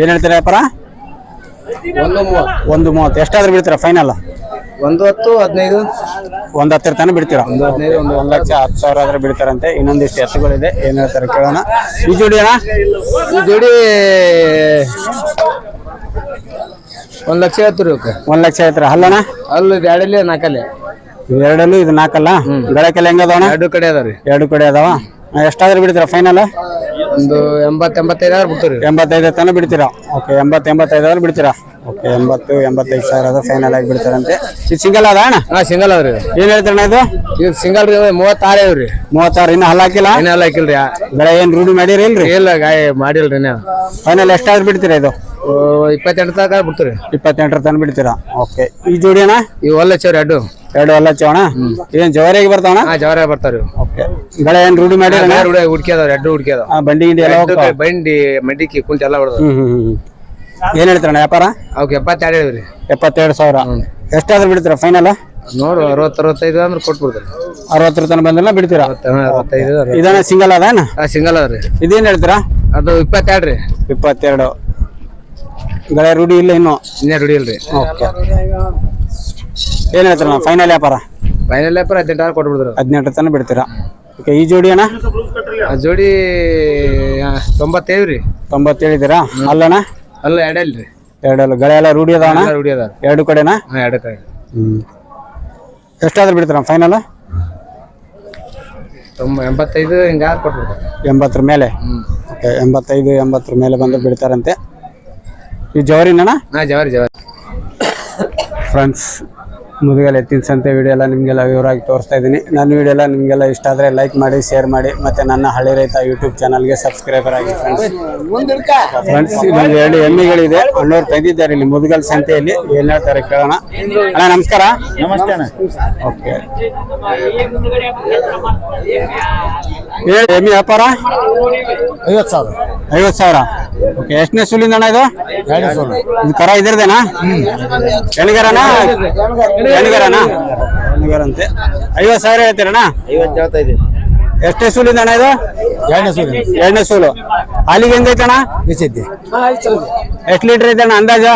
ಏನ್ ಹೇಳ್ತೀರ ವ್ಯಾಪಾರ ಒಂದು ಮೂವತ್ತು. ಒಂದು ಮೂವತ್ತು. ಎಷ್ಟಾದ್ರೂ ಬಿಡ್ತೀರ ಫೈನಲ್ ಒಂದು ಹತ್ತು ಹದಿನೈದು. ಒಂದ್ ಹತ್ತಿರ ತನಕ ಬಿಡ್ತೀರಾ? ಒಂದು ಹದಿನೈದು ಒಂದು ಒಂದ್ ಲಕ್ಷ ಹತ್ತು ಸಾವಿರ ಆದ್ರೆ ಬಿಡ್ತಾರಂತೆ. ಇನ್ನೊಂದಿಷ್ಟು ಎತ್ತುಗಳಿದೆ. ಏನ್ ಹೇಳ್ತಾರೆ ಕೇಳೋಣ. ಈ ಜೋಡಿ ಅಣ್ಣ? ಈ ಜೋಡಿ ಒಂದು ಲಕ್ಷ ಹತ್ತು ರೀ ಇವಕ್ಕೆ? ಒಂದ್ ಲಕ್ಷ ಐತ್ರ ಅಲ್ಲಣ್ಣ ಅಲ್ಲಿ ಎರಡಲ್ಲಿ ನಾಲ್ಕಲ್ಲಿ. ಎರಡಲ್ಲಿ ಎರಡಲ್ಲೂ ಇದು ನಾಲ್ಕಲ್ಲ? ಗಳಕ್ಕೆಲ್ಲ ಹೆಂಗ ಅದಾವ ಎರಡು ಕಡೆ ಅದಾವ ರೀ ಎರಡು ಕಡೆ ಅದಾವ? ಎಷ್ಟಾದ್ರೂ ಬಿಡ್ತೀರಾ ಫೈನಲ್ ಒಂದು ಎಂಬತ್ತು ಎಂಬತ್ತೈದು ಆದ್ರೆ ಬಿಡ್ತೀವಿ ರೀ ಎಂಬತ್ತೈದು ತನಕ ಬಿಡ್ತೀರಾ? ಓಕೆ ಎಂಬತ್ತು ಎಂಬತ್ತೈದು ಆದ್ರೆ ಬಿಡ್ತೀರಾ? ಓಕೆ ಎಂಬತ್ತು ಎಂಬತ್ತೈದು ಸಾವಿರ ಅದ ಫೈನಲ್ ಆಗಿ ಬಿಡ್ತಾರಂತೆ. ಇದು ಸಿಂಗಲ್ ಅದ ಅಣ್ಣ? ಹಾ ಸಿಂಗಲ್ ಅದ್ರಿ ಏನ್ ಹೇಳ್ತಾರಣ್ಣ ಇದು? ಇದು ಸಿಂಗಲ್ ರೀ ಮೂವತ್ತಾರು ಇವ್ರಿ. ಮೂವತ್ತಾರು ಇನ್ನು ಹಲ್ಲ ಹಾಕಿಲ್ಲ? ಏನೆಲ್ಲ ಹಾಕಿಲ್ರಿ ಬೆಳೆ ಏನ್ ರೂಢಿ ಮಾಡಿರಿ ಇಲ್ರಿ? ಇಲ್ಲ ಗಾಯ ಮಾಡಿಲ್ರಿ ನೀವು ಫೈನಲ್ ಎಷ್ಟಾದ್ರೂ ಬಿಡ್ತೀರಾ ಇದು? ಇಪ್ಪತ್ತೆಂಟು ತನಕ ಬಿಡ್ತೀವಿ ಇಪ್ಪತ್ತೆಂಟರ ತನಕ ಬಿಡ್ತೀರಾ? ಓಕೆ ಈ ಜೋಡಿ ಅಣ್ಣ? ಇವು ಒಳ್ಳೆ ಚವ್ರಿ ಎರಡು. ಎರಡು ಹಲ್ಲ ಚವಣ ಏನ್ ಜವಾರಿಯಾಗಿ ಬರ್ತಾವಣ ಹಾಂ ಜವರ ಬರ್ತಾವ್ರಿ ಓಕೆ ಗಳೆ ಏನ್ ರೂಢಿ ಮಾಡಿರಣ್ಣ ಹುಡ್ಕ್ಯದವ್ರಿ ಅಡ್ಡು ಹುಡ್ಕ್ಯದವ್ ಆ, ಬಂಡಿ ಗಿಂಡಿ ಎಲ್ಲ ಹೋಗ್ತಾವ? ಬಂಡಿ ಮಡಿಕಿ ಕುಂಟ ಎಲ್ಲ ಹೊಡೆದ ಹ್ಮ್ ಹ್ಮ್ ಹ್ಮ್ ಏನ್ ಹೇಳ್ತಾರಣ್ಣ ವ್ಯಾಪಾರ? ಅವ್ಕೆ ಎಪ್ಪತ್ತೆರಡು ಹೇಳಿವ್ರಿ. ಎಪ್ಪತ್ತೆರಡು ಸಾವಿರ. ಎಷ್ಟಾದ್ರೂ ಬಿಡ್ತೀರಾ ಫೈನಲ್ ನೋಡು ಅರವತ್ತು ಅರವತ್ತೈದು ಅಂದ್ರೆ ಕೊಟ್ಬಿಡ್ತಾರೆ ಅರವತ್ತರ ತನಕ ಬಂದಿಲ್ಲ ಬಿಡ್ತೀರಾ? ಇದನ್ನ ಸಿಂಗಲ್ ಅದೇನ ಸಿಂಗಲ್ ಅದ್ರಿ ಇದೇನ್ ಹೇಳ್ತೀರಾ? ಅದು ಇಪ್ಪತ್ತೆರಡು ರೀ. ಇಪ್ಪತ್ತೆರಡು. ಗಳೆ ರೂಢಿ ಇಲ್ಲ ಇನ್ನು? ಇನ್ನೇ ರುಡಿಯಲ್ರಿ ಓಕೆ. ಏನ್ ಹೇಳ್ತೀರ ಫೈನಲ್ ವ್ಯಾಪಾರ? ಫೈನಲ್ ವ್ಯಾಪಾರ ಹದಿನೆಂಟು ಆರು ಕೊಟ್ಬಿಡ್ತಾರೆ ಹದಿನೆಂಟು ತನಕ ಬಿಡ್ತೀರಾ? ಓಕೆ ಈ ಜೋಡಿ ಅಣ್ಣ? ಆ ಜೋಡಿ ತೊಂಬತ್ತೇಳು ರೀ. ತೊಂಬತ್ತು ಹೇಳಿದ್ದೀರಾ ಅಲ್ಲಣ್ಣ? ಅಲ್ಲ ಎರಡಲ್ಲ ರೀ. ಎರಡಲ್ಲ ಗಳೆ ಎಲ್ಲ ರೂಢಿ ಅದಣ್ಣ ಎಲ್ಲ ರೂಢಿ ಅದಾವ. ಎರಡು ಕಡೆನಾ? ಹಾಂ ಎರಡು ಕಡೆ. ಹ್ಞೂ ಎಷ್ಟಾದ್ರೂ ಬಿಡ್ತೀರಾ ಫೈನಲ್ ತೊಂಬ ಎಂಬತ್ತೈದು ಹಿಂಗಾರು ಕೊಟ್ಬಿಡ್ತಾರೆ. ಎಂಬತ್ತರ ಮೇಲೆ? ಓಕೆ ಎಂಬತ್ತೈದು ಎಂಬತ್ತರ ಮೇಲೆ ಬಂದು ಬಿಡ್ತಾರಂತೆ. ಈ ಜವರಿನಣ್ಣ? ಹಾಂ ಜವಾರಿ ಜವಾರಿ. ಫ್ರೆಂಡ್ಸ್ ಮುದುಗಲ್ ಎತ್ತಿನ ಸಂತೆ ವಿಡಿಯೋ ಎಲ್ಲ ನಿಮಗೆಲ್ಲ ವಿವರವಾಗಿ ತೋರಿಸ್ತಾ ಇದ್ದೀನಿ. ನನ್ನ ವಿಡಿಯೋ ಎಲ್ಲ ನಿಮಗೆಲ್ಲ ಇಷ್ಟ ಆದರೆ ಲೈಕ್ ಮಾಡಿ ಶೇರ್ ಮಾಡಿ ಮತ್ತು ನನ್ನ ಹಳ್ಳಿ ರೈತ ಯೂಟ್ಯೂಬ್ ಚಾನಲ್ಗೆ ಸಬ್ಸ್ಕ್ರೈಬರ್ ಆಗಿ ಫ್ರೆಂಡ್ಸ್ ಫ್ರೆಂಡ್ಸ್ ಇನ್ನೊಂದು ಎರಡು ಎಮ್ಮೆಗಳಿದೆ. ಅಣ್ಣವ್ರು ತಂದಿದ್ದಾರೆ ಇಲ್ಲಿ ಮುದುಗಲ್ ಸಂತೆಯಲ್ಲಿ. ಏನು ಹೇಳ್ತಾರೆ ಕೇಳೋಣ. ಅಣ್ಣ ನಮಸ್ಕಾರ. ನಮಸ್ತೆ ಅಣ್ಣ. ಓಕೆ ಹೇಳಿ ಎಮ್ಮಿ ವ್ಯಾಪಾರ? ಐವತ್ತು ಸಾವಿರ. ಐವತ್ತು ಸಾವಿರ. ಓಕೆ ಎಷ್ಟನೇ ಸುಲಿಂದ ಅಣ್ಣ ಇದು? ಎರಡು ಸಾವಿರ ಇದು ಕರ ಇದ್ರದೇನಾ? ಎಣಿಗರನಾ ಎಣಿಗರನಾ ಎಣಗರಂತೆ ಐವತ್ತು ಸಾವಿರ ಹೇಳ್ತೀರಣ್ಣ? ಐವತ್ತು ಹೇಳ್ತಾ ಇದ್ದೀವಿ ಎಷ್ಟನೇ ಸೂಲಿಂದ ಅಣ್ಣ ಇದು? ಎರಡನೇ ಸೂಲು ಎರಡನೇ ಸೂಲು. ಹಾಲಿಗೆ ಹೆಂಗೈತಣ್ಣ ಬಿಸಿದ್ದೆ ಎಷ್ಟು ಲೀಟ್ರ್ ಐತಣ್ಣ ಅಂದಾಜು?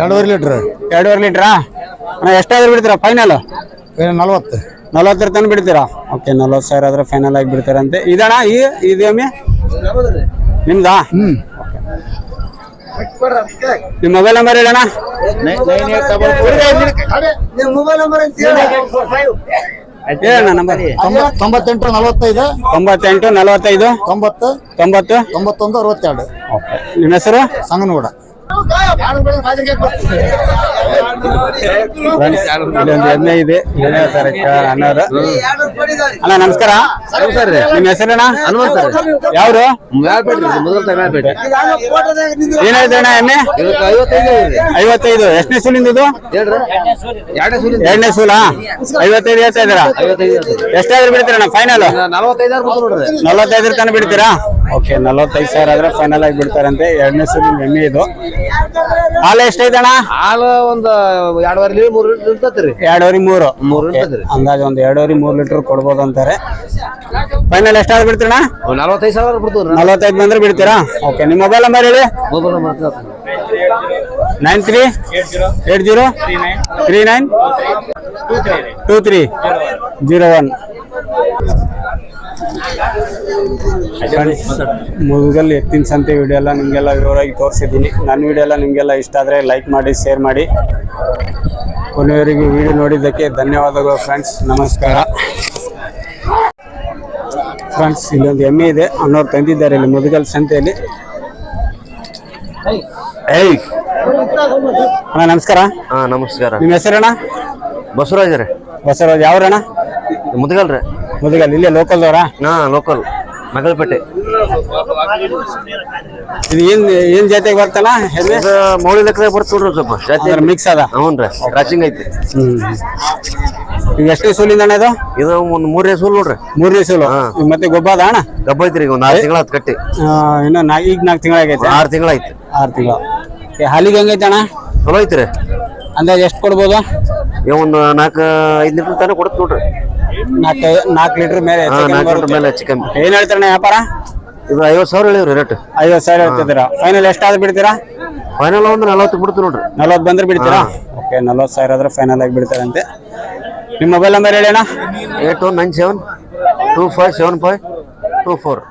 ಎರಡೂವರೆ ಲೀಟ್ರ್. ಎರಡೂವರೆ ಲೀಟ್ರಾ? ಅಣ್ಣ ಎಷ್ಟಾದ್ರೂ ಬಿಡ್ತೀರಾ ಫೈನಲ್ ನಲ್ವತ್ತು. ನಲವತ್ತರ ತನಕ ಬಿಡ್ತೀರಾ ಓಕೆ ನಲವತ್ತು ಸಾವಿರ ಆದ್ರೆ ಫೈನಲ್ ಆಗಿ ಬಿಡ್ತಾರಂತೆ ಇದಣ್ಣ ಈ ಇದು ಎಮ್ಮೆ ನಿಮ್ದಾ ಹ್ಮ್ ನಿಮ್ಮ ಮೊಬೈಲ್ ನಂಬರ್ ಹೇಳಣ್ಣ ಹೇಳಣ್ಣ ನಂಬರ್ ತೊಂಬತ್- ತೊಂಬತ್ತೆಂಟು ನಲವತ್ತೈದು ತೊಂಬತ್ತೆಂಟು ನಲವತ್ತೈದು ತೊಂಬತ್ತು ತೊಂಬತ್ತು ತೊಂಬತ್ತೊಂದು ಅರವತ್ತೆರಡು ಓಕೆ ನಿಮ್ಮ ಹೆಸರು ಸಂಗನಗೂಡ ಫ್ರೆಂಡ್ಸ್ ಇಲ್ಲೊಂದು ಎಮ್ಮೆ ಇದೆ. ಅಣ್ಣ ನಮಸ್ಕಾರ. ನಿಮ್ಮ ಹೆಸರಣ್ಣ ಯಾವ್ರು? ಏನಾಯ್ತು ಅಣ್ಣ ಎಮ್ಮೆ? ಐವತ್ತೈದು ಎಷ್ಟನೇ ಸೂಲಿಂದ ಇದು? ಎರಡನೇ ಸೂಲಾ? ಐವತ್ತೈದು ಹೇಳ್ತಾ ಇದ್ದೀರಾ? ಎಷ್ಟಾದ್ರೂ ಬಿಡ್ತೀರಣ್ಣ ಫೈನಲ್ ನಲವತ್ತೈದರ ತನಕ ಬಿಡ್ತೀರಾ? ಓಕೆ ನಲವತ್ತೈದು ಸಾವಿರ ಆದ್ರೆ ಫೈನಲ್ ಆಗಿ ಬಿಡ್ತಾರಂತೆ. ಎರಡನೇ ಸೂಲಿಂದ ಎಮ್ಮೆ ಇದು. ಹಾಲು ಎಷ್ಟೈತಣ್ಣ ಹಾಲು ಒಂದು ಎರಡುವರೆ ಲೀಟರ್ ಮೂರು ಲೀಟರ್ ಎರಡೂವರೆ ಮೂರು. ಮೂರು Okay. ಇರ್ತೈತೆ ರೀ. ಅಂದಾಜು ಒಂದು ಎರಡೂವರೆ ಮೂರು ಲೀಟರ್ ಕೊಡ್ಬೋದು ಅಂತಾರೆ. ಫೈನಲ್ ಎಷ್ಟಾದ್ರು ಬಿಡ್ತೀರಾ ನಲವತ್ತೈದು ಸಾವಿರ ಬಿಡ್ತೀವಿ ನಲವತ್ತೈದು ಬಂದ್ರೆ ಬಿಡ್ತೀರಾ? ಓಕೆ. ನಿಮ್ಮ ಮೊಬೈಲ್ ನಂಬರ್ ಹೇಳಿ. Mobile number nine three eight zero three nine two three zero one Mudgal ಎತ್ತಿನ ಸಂತೆ ವಿಡಿಯೋ ಎಲ್ಲ ನಿಮಗೆಲ್ಲ ವಿವರವಾಗಿ ತೋರಿಸಿದ್ದೀನಿ. ನನ್ನ ವಿಡಿಯೋ ಎಲ್ಲ ನಿಮಗೆಲ್ಲ ಇಷ್ಟ ಆದರೆ ಲೈಕ್ ಮಾಡಿ ಶೇರ್ ಮಾಡಿ. ಕೊನೆಯವರೆಗೂ ವಿಡಿಯೋ ನೋಡಿದ್ದಕ್ಕೆ ಧನ್ಯವಾದಗಳು ಫ್ರೆಂಡ್ಸ್ ನಮಸ್ಕಾರ. ಫ್ರೆಂಡ್ಸ್ ಇಲ್ಲೊಂದು ಎಮ್ಮೆ ಇದೆ. ಅನ್ನೋರು ತಂದಿದ್ದಾರೆ ಇಲ್ಲಿ ಮುದುಗಲ್ ಸಂತೆಯಲ್ಲಿ. ಏಯ್ ಅಣ್ಣ ನಮಸ್ಕಾರ. ಹಾ ನಮಸ್ಕಾರ. ನಿಮ್ಮ ಹೆಸರಣ್ಣ? ಬಸವರಾಜ್ ರೀ. ಬಸವರಾಜ್ ಯಾವ್ರಣ್ಣ? ಮುದುಗಲ್ ರೀ ಮುದುಗಲ್ ಇಲ್ಲೇ ಲೋಕಲ್ದವ್ರಾ? ಹಾ ಲೋಕಲ್ ಮಗಳಪೇಟೆ ಇದು ಏನ್ ಏನ್ ಜಾತಿಗೆ ಬರ್ತಾನ ಇದು ಮೌಳಿ ಲೆಕ್ಕದಾಗ ಸ್ವಲ್ಪ. ಜಾತಿ ಮಿಕ್ಸ್ ಅದ? ಹ್ಞೂ ರೀ ರಾಚಿಂಗ್ ಐತಿ. ಹ್ಮ್ ಈಗ ಎಷ್ಟನೇ ಸೂಲಿಂದ ಅಣ್ಣ ಇದು? ಇದು ಒಂದು ಮೂರನೇ ಸೂಲ್ ನೋಡ್ರಿ. ಮೂರನೇ ಸೂಲು. ಈಗ ಮತ್ತೆ ಗೊಬ್ಬ ಅದ ಅಣ್ಣ? ಗಬ್ಬ ಐತ್ರಿ ಈಗ ಒಂದು ಆರು ತಿಂಗಳ ಹತ್ತು ಕಟ್ಟಿ. ಆ, ಇನ್ನು ನಾ ಈಗ ನಾಲ್ಕು ತಿಂಗಳಾಗೈತೆ ಆರು ತಿಂಗಳ ಐತಿ ಆರು ತಿಂಗಳು. ಹಾಲಿಗೆ ಹೆಂಗೈತೆ ಅಣ್ಣ? ಚಲೋ ಐತ್ರಿ. ಅಂದಾಜ್ ಎಷ್ಟು ಕೊಡ್ಬೋದು? ಈ ಒಂದು ನಾಲ್ಕು ಐದು ಲೀಟರ್ ತನಕ ಕೊಡುತ್ತೆ ನೋಡ್ರಿ. ನಾಲ್ಕು ನಾಲ್ಕು ಲೀಟರ್ ಮೇಲೆ ಹಾ ನಾಲ್ಕು ಲೀಟರ್ ಮೇಲೆ ಚಿಕನ್ ಏನ್ ಹೇಳ್ತಾರಣ್ಣ ವ್ಯಾಪಾರ? ಇದು ಐವತ್ತು ಸಾವಿರ ಹೇಳಿವ್ರಿ ರೇಟ್ ಐವತ್ತು ಸಾವಿರ ಹೇಳ್ತಿದ್ದೀರಾ. ಫೈನಲ್ ಎಷ್ಟಾದ್ರೂ ಬಿಡ್ತೀರಾ? ಫೈನಲ್ ಒಂದು ನಲವತ್ತು ಬಿಡ್ತು ನೋಡ್ರಿ. ನಲವತ್ತು ಬಂದ್ರೆ ಬಿಡ್ತೀರಾ? ಓಕೆ ನಲವತ್ತು ಸಾವಿರ ಆದ್ರೆ ಫೈನಲ್ ಆಗಿ ಬಿಡ್ತಾರಂತೆ. ನಿಮ್ಮ ಮೊಬೈಲ್ ನಂಬರ್ ಹೇಳಿ ಅಣ್ಣ. Eight one nine seven two five seven five two four.